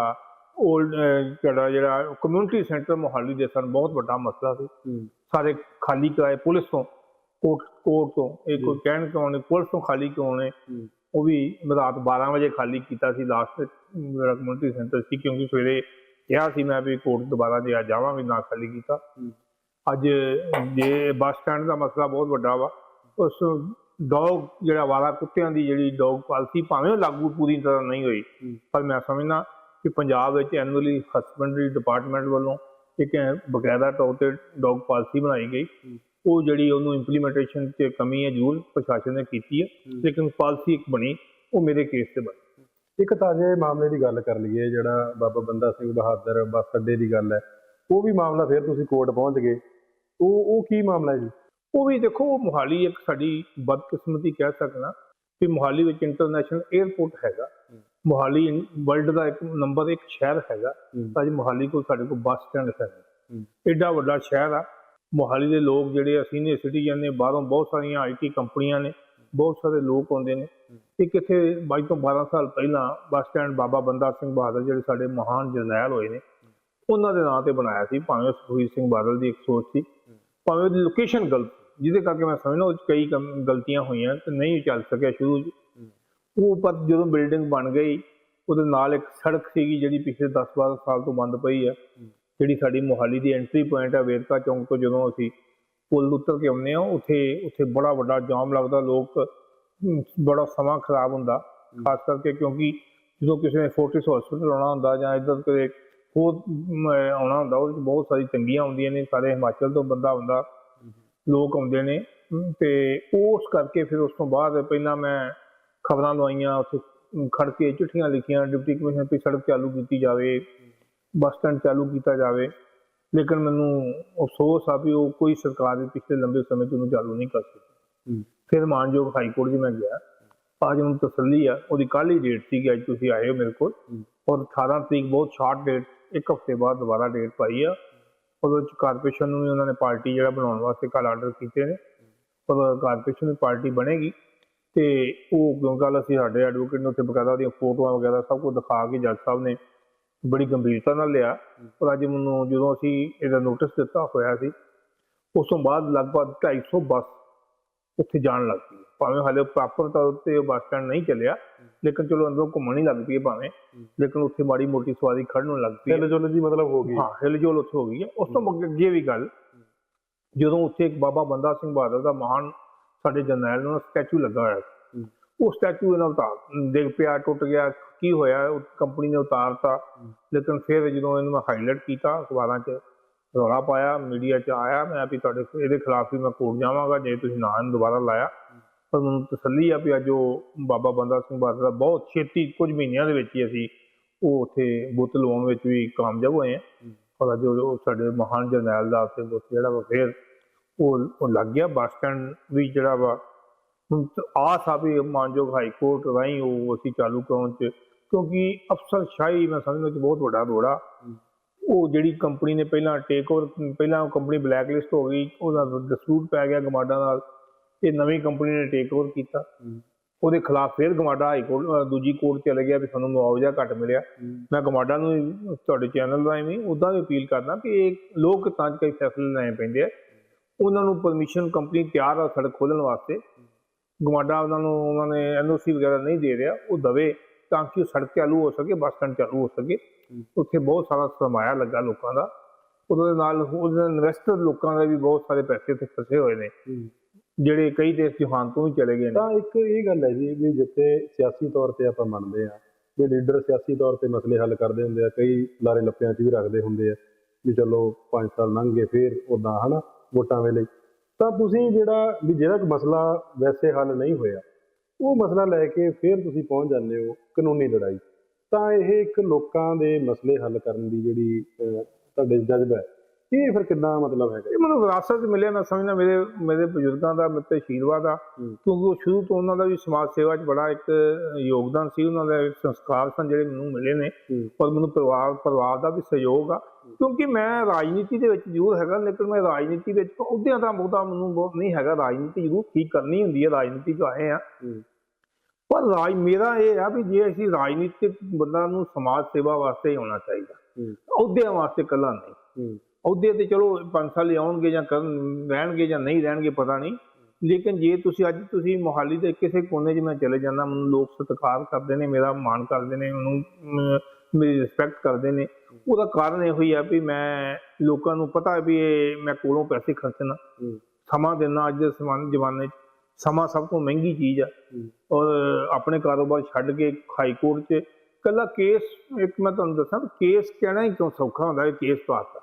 올ਡ ਜਿਹੜਾ ਜਿਹੜਾ ਕਮਿਊਨਿਟੀ ਸੈਂਟਰ ਮੁਹਾਲੀ ਦੇ ਸਨ ਬਹੁਤ ਵੱਡਾ ਮਸਲਾ ਸੀ। ਸਾਰੇ ਖਾਲੀ ਕਰਾਏ ਪੁਲਿਸ ਤੋਂ ਕੋਰਟ ਕੋਰਟ ਤੋਂ। ਇਹ ਕੋਈ ਕਹਿਣ ਕਿਉਂ ਨਹੀਂ ਪੁਲਿਸ ਤੋਂ ਖਾਲੀ ਕਿਉਂ ਨੇ? ਉਹ ਵੀ ਰਾਤ 12 ਵਜੇ ਖਾਲੀ ਕੀਤਾ ਸੀ ਲਾਸਟ ਮੇਰਾ ਕਮਿਊਨਿਟੀ ਸੈਂਟਰ ਸੀ ਕਿਉਂਕਿ ਸਵੇਰੇ ਕਿਹਾ ਸੀ ਮੈਂ ਵੀ ਕੋਰਟ ਦੁਬਾਰਾ ਜੇ ਆ ਜਾਵਾਂਗੇ ਨਾ ਖਾਲੀ ਕੀਤਾ। ਅੱਜ ਜੇ ਬੱਸ ਸਟੈਂਡ ਦਾ ਮਸਲਾ ਬਹੁਤ ਵੱਡਾ ਵਾ ਉਸ ਡੌਗ ਜਿਹੜਾ ਵਾਲਾ ਕੁੱਤਿਆਂ ਦੀ ਜਿਹੜੀ ਡੌਗ ਪਾਲਿਸੀ ਭਾਵੇਂ ਲਾਗੂ ਪੂਰੀ ਤਰ੍ਹਾਂ ਨਹੀਂ ਹੋਈ ਪਰ ਮੈਂ ਸਮਝਦਾ ਕਿ ਪੰਜਾਬ ਵਿੱਚ ਐਨੂਅਲੀ ਹਸਬੈਂਡਰੀ ਡਿਪਾਰਟਮੈਂਟ ਵੱਲੋਂ ਇੱਕ ਬਕਾਇਦਾ ਤੌਰ ਤੇ ਡੌਗ ਪਾਲਿਸੀ ਬਣਾਈ ਗਈ। ਉਹ ਜਿਹੜੀ ਉਹਨੂੰ ਇੰਪਲੀਮੈਂਟੇਸ਼ਨ 'ਚ ਕਮੀ ਹੈ ਜ਼ਰੂਰ ਪ੍ਰਸ਼ਾਸਨ ਨੇ ਕੀਤੀ ਹੈ ਲੇਕਿਨ ਪਾਲਿਸੀ ਇੱਕ ਬਣੀ ਉਹ ਮੇਰੇ ਕੇਸ ਤੇ ਬਣੀ। ਇੱਕ ਤਾਜ਼ੇ ਮਾਮਲੇ ਦੀ ਗੱਲ ਕਰ ਲਈਏ ਜਿਹੜਾ ਬਾਬਾ ਬੰਦਾ ਸਿੰਘ ਬਹਾਦਰ ਬੱਸ ਅੱਡੇ ਦੀ ਗੱਲ ਹੈ ਉਹ ਵੀ ਮਾਮਲਾ ਫਿਰ ਤੁਸੀਂ ਕੋਰਟ ਪਹੁੰਚ ਗਏ। ਉਹ ਉਹ ਕੀ ਮਾਮਲਾ ਹੈ ਜੀ? ਉਹ ਵੀ ਦੇਖੋ ਮੋਹਾਲੀ ਇੱਕ ਸਾਡੀ ਬਦਕਿਸਮਤੀ ਕਹਿ ਸਕਦਾ ਕਿ ਮੋਹਾਲੀ ਵਿੱਚ ਇੰਟਰਨੈਸ਼ਨਲ 에ਅਰਪੋਰਟ ਹੈਗਾ। ਮੋਹਾਲੀ ਵਰਲਡ ਦਾ ਇੱਕ ਨੰਬਰ ਇੱਕ ਸ਼ਹਿਰ ਹੈਗਾ। ਤਾਂ ਅੱਜ ਮੋਹਾਲੀ ਕੋਲ ਸਾਡੇ ਕੋਲ ਬੱਸ ਸਟੈਂਡ ਹੈਗਾ ਐਡਾ ਵੱਡਾ ਸ਼ਹਿਰ ਆ। ਮੋਹਾਲੀ ਦੇ ਲੋਕ ਜਿਹੜੇ ਸੀਨੀਅਰ ਸਿਟੀਜ਼ਨ ਨੇ ਬਾਹਰੋਂ ਬਹੁਤ ਸਾਰੀਆਂ ਆਈਟੀ ਕੰਪਨੀਆਂ ਨੇ ਬਹੁਤ ਸਾਰੇ ਲੋਕ ਆਉਂਦੇ ਨੇ। ਇਹ ਕਿਥੇ 22 ਤੋਂ 12 ਸਾਲ ਪਹਿਲਾਂ ਬੱਸ ਸਟੈਂਡ ਬਾਬਾ ਬੰਦਾ ਸਿੰਘ ਬਹਾਦਰ ਜਿਹੜੇ ਸਾਡੇ ਮਹਾਨ ਜਰਨੈਲ ਹੋਏ ਨੇ। ਉਹਨਾਂ ਦੇ ਨਾਂ ਤੇ ਬਣਾਇਆ ਸੀ, ਭਾਵੇਂ ਸੁਖਬੀਰ ਸਿੰਘ ਬਾਦਲ ਦੀ ਇੱਕ ਸੋਚ ਸੀ, ਭਾਵੇਂ ਉਹਦੀ ਲੋਕੇਸ਼ਨ ਗਲਤ ਜਿਹਦੇ ਕਰਕੇ ਮੈਂ ਸਮਝਦਾ ਉਹ ਕਈ ਗਲਤੀਆਂ ਹੋਈਆਂ ਤੇ ਨਹੀਂ ਚੱਲ ਸਕਿਆ ਸ਼ੁਰੂ ਉਹ ਪਰ ਜਦੋਂ ਬਿਲਡਿੰਗ ਬਣ ਗਈ, ਉਹਦੇ ਨਾਲ ਇੱਕ ਸੜਕ ਸੀਗੀ ਜਿਹੜੀ ਪਿਛਲੇ 10-12 ਸਾਲ ਤੋਂ ਬੰਦ ਪਈ ਹੈ ਜਿਹੜੀ ਸਾਡੀ ਮੋਹਾਲੀ ਦੀ ਐਂਟਰੀ ਪੁਆਇੰਟ ਹੈ ਵੇਰਕਾ ਚੌਂਕ ਤੋਂ ਜਦੋਂ ਅਸੀਂ ਪੁਲ ਉੱਤਰ ਕੇ ਆਉਂਦੇ ਆ ਉੱਥੇ ਉੱਥੇ ਬੜਾ ਵੱਡਾ ਜਾਮ ਲੱਗਦਾ, ਲੋਕ ਬੜਾ ਸਮਾਂ ਖਰਾਬ ਹੁੰਦਾ, ਖਾਸ ਕਰਕੇ ਕਿਉਂਕਿ ਜਦੋਂ ਕਿਸੇ ਨੇ ਫੋਰਟਿਸ ਹਸਪੀਟਲ ਆਉਣਾ ਹੁੰਦਾ ਜਾਂ ਇੱਧਰ ਕਿਤੇ ਅਮ, ਆਉਣਾ ਹੁੰਦਾ ਉਹਦੇ ਵਿੱਚ ਬਹੁਤ ਸਾਰੀ ਤੰਗੀਆਂ ਆਉਂਦੀਆਂ ਨੇ ਸਾਰੇ ਹਿਮਾਚਲ ਤੋਂ ਬੰਦਾ ਆਉਂਦਾ ਲੋਕ ਆਉਂਦੇ ਨੇ ਤੇ ਉਸ ਕਰਕੇ ਫਿਰ ਉਸ ਤੋਂ ਬਾਅਦ ਪਹਿਲਾਂ ਮੈਂ ਖਬਰਾਂ ਲਵਾਈਆਂ ਉੱਥੇ ਖੜ ਕੇ ਚਿੱਠੀਆਂ ਲਿਖੀਆਂ ਡਿਪਟੀ ਕਮਿਸ਼ਨਰ ਵੀ ਸੜਕ ਚਾਲੂ ਕੀਤੀ ਜਾਵੇ ਬੱਸ ਸਟੈਂਡ ਚਾਲੂ ਕੀਤਾ ਜਾਵੇ ਲੇਕਿਨ ਮੈਨੂੰ ਅਫਸੋਸ ਆ ਵੀ ਉਹ ਕੋਈ ਸਰਕਾਰ ਵੀ ਪਿਛਲੇ ਲੰਬੇ ਸਮੇਂ ਤੋਂ ਉਹਨੂੰ ਚਾਲੂ ਨਹੀਂ ਕਰ ਸਕੀ। ਫਿਰ ਮਾਨਯੋਗ ਹਾਈ ਕੋਰਟ 'ਚ ਮੈਂ ਗਿਆ ਅੱਜ ਮੈਨੂੰ ਤਸੱਲੀ ਆ ਉਹਦੀ ਕੱਲ੍ਹ ਹੀ ਡੇਟ ਸੀ ਕਿ ਅੱਜ ਤੁਸੀਂ ਆਏ ਹੋ ਮੇਰੇ ਕੋਲ ਔਰ 18 ਤਰੀਕ ਬਹੁਤ ਸ਼ਾਰਟ ਡੇਟ ਇੱਕ ਹਫ਼ਤੇ ਬਾਅਦ ਦੁਬਾਰਾ ਡੇਟ ਪਾਈ ਆ। ਉਹਦੇ ਵਿੱਚ ਕਾਰਪੋਰੇਸ਼ਨ ਨੂੰ ਵੀ ਉਹਨਾਂ ਨੇ ਪਾਰਟੀ ਜਿਹੜਾ ਬਣਾਉਣ ਵਾਸਤੇ ਕੱਲ ਆਰਡਰ ਕੀਤੇ ਨੇ। ਪਰ ਕਾਰਪੋਰੇਸ਼ਨ ਦੀ ਪਾਰਟੀ ਬਣੇਗੀ। ਤੇ ਉਹ ਕਿਉਂ ਗੱਲ ਅਸੀਂ ਸਾਡੇ ਐਡਵੋਕੇਟ ਨੇ ਉੱਥੇ ਬਕਾਇਦਾ ਉਹਦੀਆਂ ਫੋਟੋਆਂ ਵਗੈਰਾ ਸਭ ਕੁਝ ਦਿਖਾ ਕੇ ਜੱਜ ਸਾਹਿਬ ਨੇ ਬੜੀ ਗੰਭੀਰਤਾ ਨਾਲ ਲਿਆ। ਪਰ ਅੱਜ ਮੈਨੂੰ ਜਦੋਂ ਅਸੀਂ ਇਹਦਾ ਨੋਟਿਸ ਦਿੱਤਾ ਹੋਇਆ ਸੀ, ਉਸ ਤੋਂ ਬਾਅਦ ਲਗਭਗ 250 ਬੱਸ ਉੱਥੇ ਜਾਣ ਲੱਗ ਪਈ ਭਾਵੇਂ ਹਾਲੇ ਪ੍ਰੋਪਰ ਤੌਰ ਤੇ ਬੱਸ ਸਟੈਂਡ ਨਹੀਂ ਚੱਲਿਆ ਲੇਕਿਨ ਚਲੋ ਅੰਦਰੋਂ ਘੁੰਮਣ ਹੀ ਲੱਗ ਪਈ ਹੈ ਭਾਵੇਂ। ਲੇਕਿਨ ਉੱਥੇ ਮਾੜੀ ਮੋਟੀ ਸਵਾਰੀ ਖੜਨ ਲੱਗ ਪਈ ਹੈ। ਹਿਲ ਜੁਲ ਜੀ ਮਤਲਬ ਹੋ ਗਈ। ਹਾਂ ਹਿਲਜੁਲ ਉੱਥੇ ਹੋ ਗਈ ਹੈ। ਉਸ ਤੋਂ ਅੱਗੇ ਵੀ ਗੱਲ ਜਦੋਂ ਉੱਥੇ ਇੱਕ ਬਾਬਾ ਬੰਦਾ ਸਿੰਘ ਬਹਾਦਰ ਦਾ ਮਹਾਨ ਸਾਡੇ ਜਰਨੈਲ ਨੂੰ ਸਟੈਚੂ ਲੱਗਾ ਹੋਇਆ ਸੀ। ਉਹ ਸਟੈਚੂ ਇਹਨਾਂ ਉਤਾਰ ਡਿੱਗ ਪਿਆ ਟੁੱਟ ਗਿਆ ਕੀ ਹੋਇਆ ਉਹ ਕੰਪਨੀ ਨੇ ਉਤਾਰਤਾ। ਲੇਕਿਨ ਫਿਰ ਜਦੋਂ ਇਹਨੂੰ ਮੈਂ ਹਾਈਲਾਈਟ ਕੀਤਾ ਅਖਬਾਰਾਂ 'ਚ ਰੌਲਾ ਪਾਇਆ ਮੀਡੀਆ 'ਚ ਆਇਆ ਮੈਂ ਵੀ ਤੁਹਾਡੇ ਇਹਦੇ ਖਿਲਾਫ ਵੀ ਮੈਂ ਕੋਰਟ ਜਾਵਾਂਗਾ ਜੇ ਤੁਸੀਂ ਨਾ ਦੁਬਾਰਾ ਲਾਇਆ। ਪਰ ਮੈਨੂੰ ਤਸੱਲੀ ਆ ਵੀ ਅੱਜ ਉਹ ਬਾਬਾ ਬੰਦਾ ਸਿੰਘ ਬਹਾਦਰ ਦਾ ਬਹੁਤ ਛੇਤੀ ਕੁਝ ਮਹੀਨਿਆਂ ਦੇ ਵਿੱਚ ਹੀ ਅਸੀਂ ਉਹ ਉੱਥੇ ਬੁੱਤ ਲਵਾਉਣ ਵਿੱਚ ਵੀ ਕਾਮਯਾਬ ਹੋਏ ਆ ਔਰ ਅੱਜ ਉਹ ਸਾਡੇ ਮਹਾਨ ਜਰਨੈਲ ਦਾ ਉੱਥੇ ਬੁੱਤ ਜਿਹੜਾ ਵਾ ਫਿਰ ਉਹ ਉਹ ਲੱਗ ਗਿਆ ਬੱਸ ਸਟੈਂਡ ਵੀ ਜਿਹੜਾ ਵਾ। ਆਸ ਆ ਵੀ ਮਾਨਯੋਗ ਹਾਈ ਕੋਰਟ ਰਾਹੀਂ ਉਹ ਅਸੀਂ ਚਾਲੂ ਕਰਾਉਣ ਚ ਕਿਉਂਕਿ ਅਫਸਰਸ਼ਾਹੀ ਮੈਂ ਸਮਝਦਾ ਕਿ ਬਹੁਤ ਵੱਡਾ ਰੋੜਾ। ਉਹ ਜਿਹੜੀ ਕੰਪਨੀ ਨੇ ਪਹਿਲਾਂ ਟੇਕ ਓਵਰ ਪਹਿਲਾਂ ਉਹ ਕੰਪਨੀ ਬਲੈਕ ਲਿਸਟ ਹੋ ਗਈ ਉਹਦਾ ਡਿਸਪਿਊਟ ਪੈ ਗਿਆ ਗਮਾਡਾ ਨਾਲ। ਇਹ ਨਵੀਂ ਕੰਪਨੀ ਨੇ ਟੇਕ ਓਵਰ ਕੀਤਾ। ਉਹਦੇ ਖਿਲਾਫ ਫਿਰ ਗਮਾਡਾ ਹਾਈ ਕੋਰਟ ਦੂਜੀ ਕੋਰਟ ਚਲੇ ਗਿਆ ਵੀ ਸਾਨੂੰ ਮੁਆਵਜ਼ਾ ਘੱਟ ਮਿਲਿਆ। ਮੈਂ ਗਮਾਡਾ ਨੂੰ ਤੁਹਾਡੇ ਚੈਨਲ ਰਾਹੀਂ ਵੀ ਉਦਾਂ ਵੀ ਅਪੀਲ ਕਰਦਾ ਕਿ ਇਹ ਲੋਕ ਤਾਂ ਚ ਕਈ ਫੈਸਲੇ ਲੈਣੇ ਪੈਂਦੇ ਆ। ਉਹਨਾਂ ਨੂੰ ਪਰਮਿਸ਼ਨ ਕੰਪਨੀ ਤਿਆਰ ਆ ਸੜਕ ਖੋਲਣ ਵਾਸਤੇ। ਗਮਾਡਾ ਉਹਨਾਂ ਨੂੰ ਉਹਨਾਂ ਨੇ ਐਨਓਸੀ ਵਗੈਰਾ ਨਹੀਂ ਦੇ ਰਿਹਾ ਉਹ ਦਵੇ ਤਾਂ ਕਿ ਉਹ ਸੜਕ ਚਾਲੂ ਹੋ ਸਕੇ ਬੱਸ ਸਟੈਂਡ ਚਾਲੂ ਹੋ ਸਕੇ। ਉੱਥੇ ਬਹੁਤ ਸਾਰਾ ਸਰਮਾਇਆ ਲੱਗਾ ਲੋਕਾਂ ਦਾ। ਉਹਦੇ ਨਾਲ ਉਹਦੇ ਇਨਵੈਸਟਰ ਲੋਕਾਂ ਦਾ ਵੀ ਬਹੁਤ ਸਾਰੇ ਪੈਸੇ ਤੇ ਫਸੇ ਹੋਏ ਨੇ। ਜਿਹੜੇ ਕਈ ਦੇਸ਼ ਜਹਾਨ ਤੋਂ ਵੀ ਚਲੇ ਗਏ ਨੇ। ਤਾਂ ਇੱਕ ਇਹ ਗੱਲ ਹੈ ਜੀ ਵੀ ਜਿੱਥੇ ਸਿਆਸੀ ਤੌਰ ਤੇ ਆਪਾਂ ਮੰਨਦੇ ਆ ਕਿ ਲੀਡਰ ਸਿਆਸੀ ਤੌਰ ਤੇ ਮਸਲੇ ਹੱਲ ਕਰਦੇ ਹੁੰਦੇ ਆ, ਕਈ ਲਾਰੇ ਲੱਪਿਆਂ 'ਚ ਵੀ ਰੱਖਦੇ ਹੁੰਦੇ ਆ ਵੀ ਚਲੋ 5 ਸਾਲ ਲੰਘ ਗਏ ਫੇਰ ਉਦਾਂ ਹਨਾ, ਵੋਟਾਂ ਵੇਲੇ। ਤਾਂ ਤੁਸੀਂ ਜਿਹੜਾ ਵੀ ਜਿਹੜਾ ਕੋਈ ਮਸਲਾ ਵੈਸੇ ਹੱਲ ਨਹੀਂ ਹੋਇਆ, ਉਹ ਮਸਲਾ ਲੈ ਕੇ ਫੇਰ ਤੁਸੀਂ ਪਹੁੰਚ ਜਾਂਦੇ ਹੋ ਕਾਨੂੰਨੀ ਲੜਾਈ। ਤਾਂ ਇਹ ਇੱਕ ਲੋਕਾਂ ਦੇ ਮਸਲੇ ਹੱਲ ਕਰਨ ਦੀ ਜਿਹੜੀ ਤੁਹਾਡੇ ਜਜ਼ਬਾ ਹੈ। ਇਹ ਫਿਰ ਕਿੱਦਾਂ ਮਤਲਬ ਹੈਗਾ? ਇਹ ਮੈਨੂੰ ਵਿਰਾਸਤ 'ਚ ਮਿਲਿਆ ਮੈਂ ਸਮਝਦਾ ਮੇਰੇ ਮੇਰੇ ਬਜ਼ੁਰਗਾਂ ਦਾ ਮੇਰੇ ਤੇ ਆ। ਹੂੰ। ਕਿਉਂਕਿ ਉਹ ਸ਼ੁਰੂ ਤੋਂ ਉਹਨਾਂ ਦਾ ਵੀ ਸਮਾਜ ਸੇਵਾ 'ਚ ਬੜਾ ਇੱਕ ਯੋਗਦਾਨ ਸੀ ਉਹਨਾਂ ਦੇ ਸੰਸਕਾਰ ਸਨ ਜਿਹੜੇ ਮੈਨੂੰ ਮਿਲੇ ਨੇ। ਔਰ ਮੈਨੂੰ ਪਰਿਵਾਰ ਪਰਿਵਾਰ ਦਾ ਵੀ ਸਹਿਯੋਗ ਆ। ਕਿਉਂਕਿ ਮੈਂ ਰਾਜਨੀਤੀ ਦੇ ਵਿੱਚ ਜ਼ਰੂਰ ਹੈਗਾ ਲੇਕਿਨ ਮੈਂ ਰਾਜਨੀਤੀ ਵਿੱਚ ਅਹੁਦਿਆਂ ਦਾ ਬਹੁਤਾ ਮੈਨੂੰ ਬਹੁਤ ਨਹੀਂ ਹੈਗਾ। ਰਾਜਨੀਤੀ ਜ਼ਰੂਰ ਠੀਕ ਕਰਨੀ ਹੁੰਦੀ ਹੈ ਰਾਜਨੀਤੀ 'ਚ ਆਏ ਆ। ਪਰ ਰਾਜ ਮੇਰਾ ਇਹ ਆ ਵੀ ਜੇ ਅਸੀਂ ਰਾਜਨੀਤਿਕ ਬੰਦਾ ਨੂੰ ਸਮਾਜ ਸੇਵਾ ਵਾਸਤੇ ਹੀ ਆਉਣਾ ਚਾਹੀਦਾ ਹੂੰ। ਅਹੁਦਿਆਂ ਵਾਸਤੇ ਇਕੱਲਾ ਨਹੀਂ। ਅਹੁਦੇ ਤੇ ਚਲੋ 5 ਸਾਲ ਆਉਣਗੇ ਜਾਂ ਕਰਨ ਰਹਿਣਗੇ ਜਾਂ ਨਹੀਂ ਰਹਿਣਗੇ ਪਤਾ ਨਹੀਂ ਲੇਕਿਨ ਜੇ ਤੁਸੀਂ ਅੱਜ ਤੁਸੀਂ ਮੋਹਾਲੀ ਦੇ ਕਿਸੇ ਕੋਨੇ 'ਚ ਮੈਂ ਚਲੇ ਜਾਂਦਾ ਮੈਨੂੰ ਲੋਕ ਸਤਿਕਾਰ ਕਰਦੇ ਨੇ ਮੇਰਾ ਮਾਣ ਕਰਦੇ ਨੇ ਮੈਨੂੰ ਮੇਰੀ ਰਿਸਪੈਕਟ ਕਰਦੇ ਨੇ ਉਹਦਾ ਕਾਰਨ ਇਹੋ ਹੀ ਆ ਵੀ ਮੈਂ ਲੋਕਾਂ ਨੂੰ ਪਤਾ ਵੀ ਇਹ ਮੈਂ ਕੋਲੋਂ ਪੈਸੇ ਖਰਚਣਾ। ਸਮਾਂ ਦੇਣਾ ਅੱਜ ਦੇ ਸਮਾਨ ਜ਼ਮਾਨੇ 'ਚ ਸਮਾਂ ਸਭ ਤੋਂ ਮਹਿੰਗੀ ਚੀਜ਼ ਆ। ਔਰ ਆਪਣੇ ਕਾਰੋਬਾਰ ਛੱਡ ਕੇ ਹਾਈ ਕੋਰਟ 'ਚ ਕੱਲਾ ਕੇਸ ਇੱਕ ਮੈਂ ਤੁਹਾਨੂੰ ਦੱਸਾਂ ਕੇਸ ਕਹਿਣਾ ਹੀ ਕਿਉਂ ਸੌਖਾ ਹੁੰਦਾ ਹੈ ਕੇਸ ਪਾਤਾ ਹੂੰ।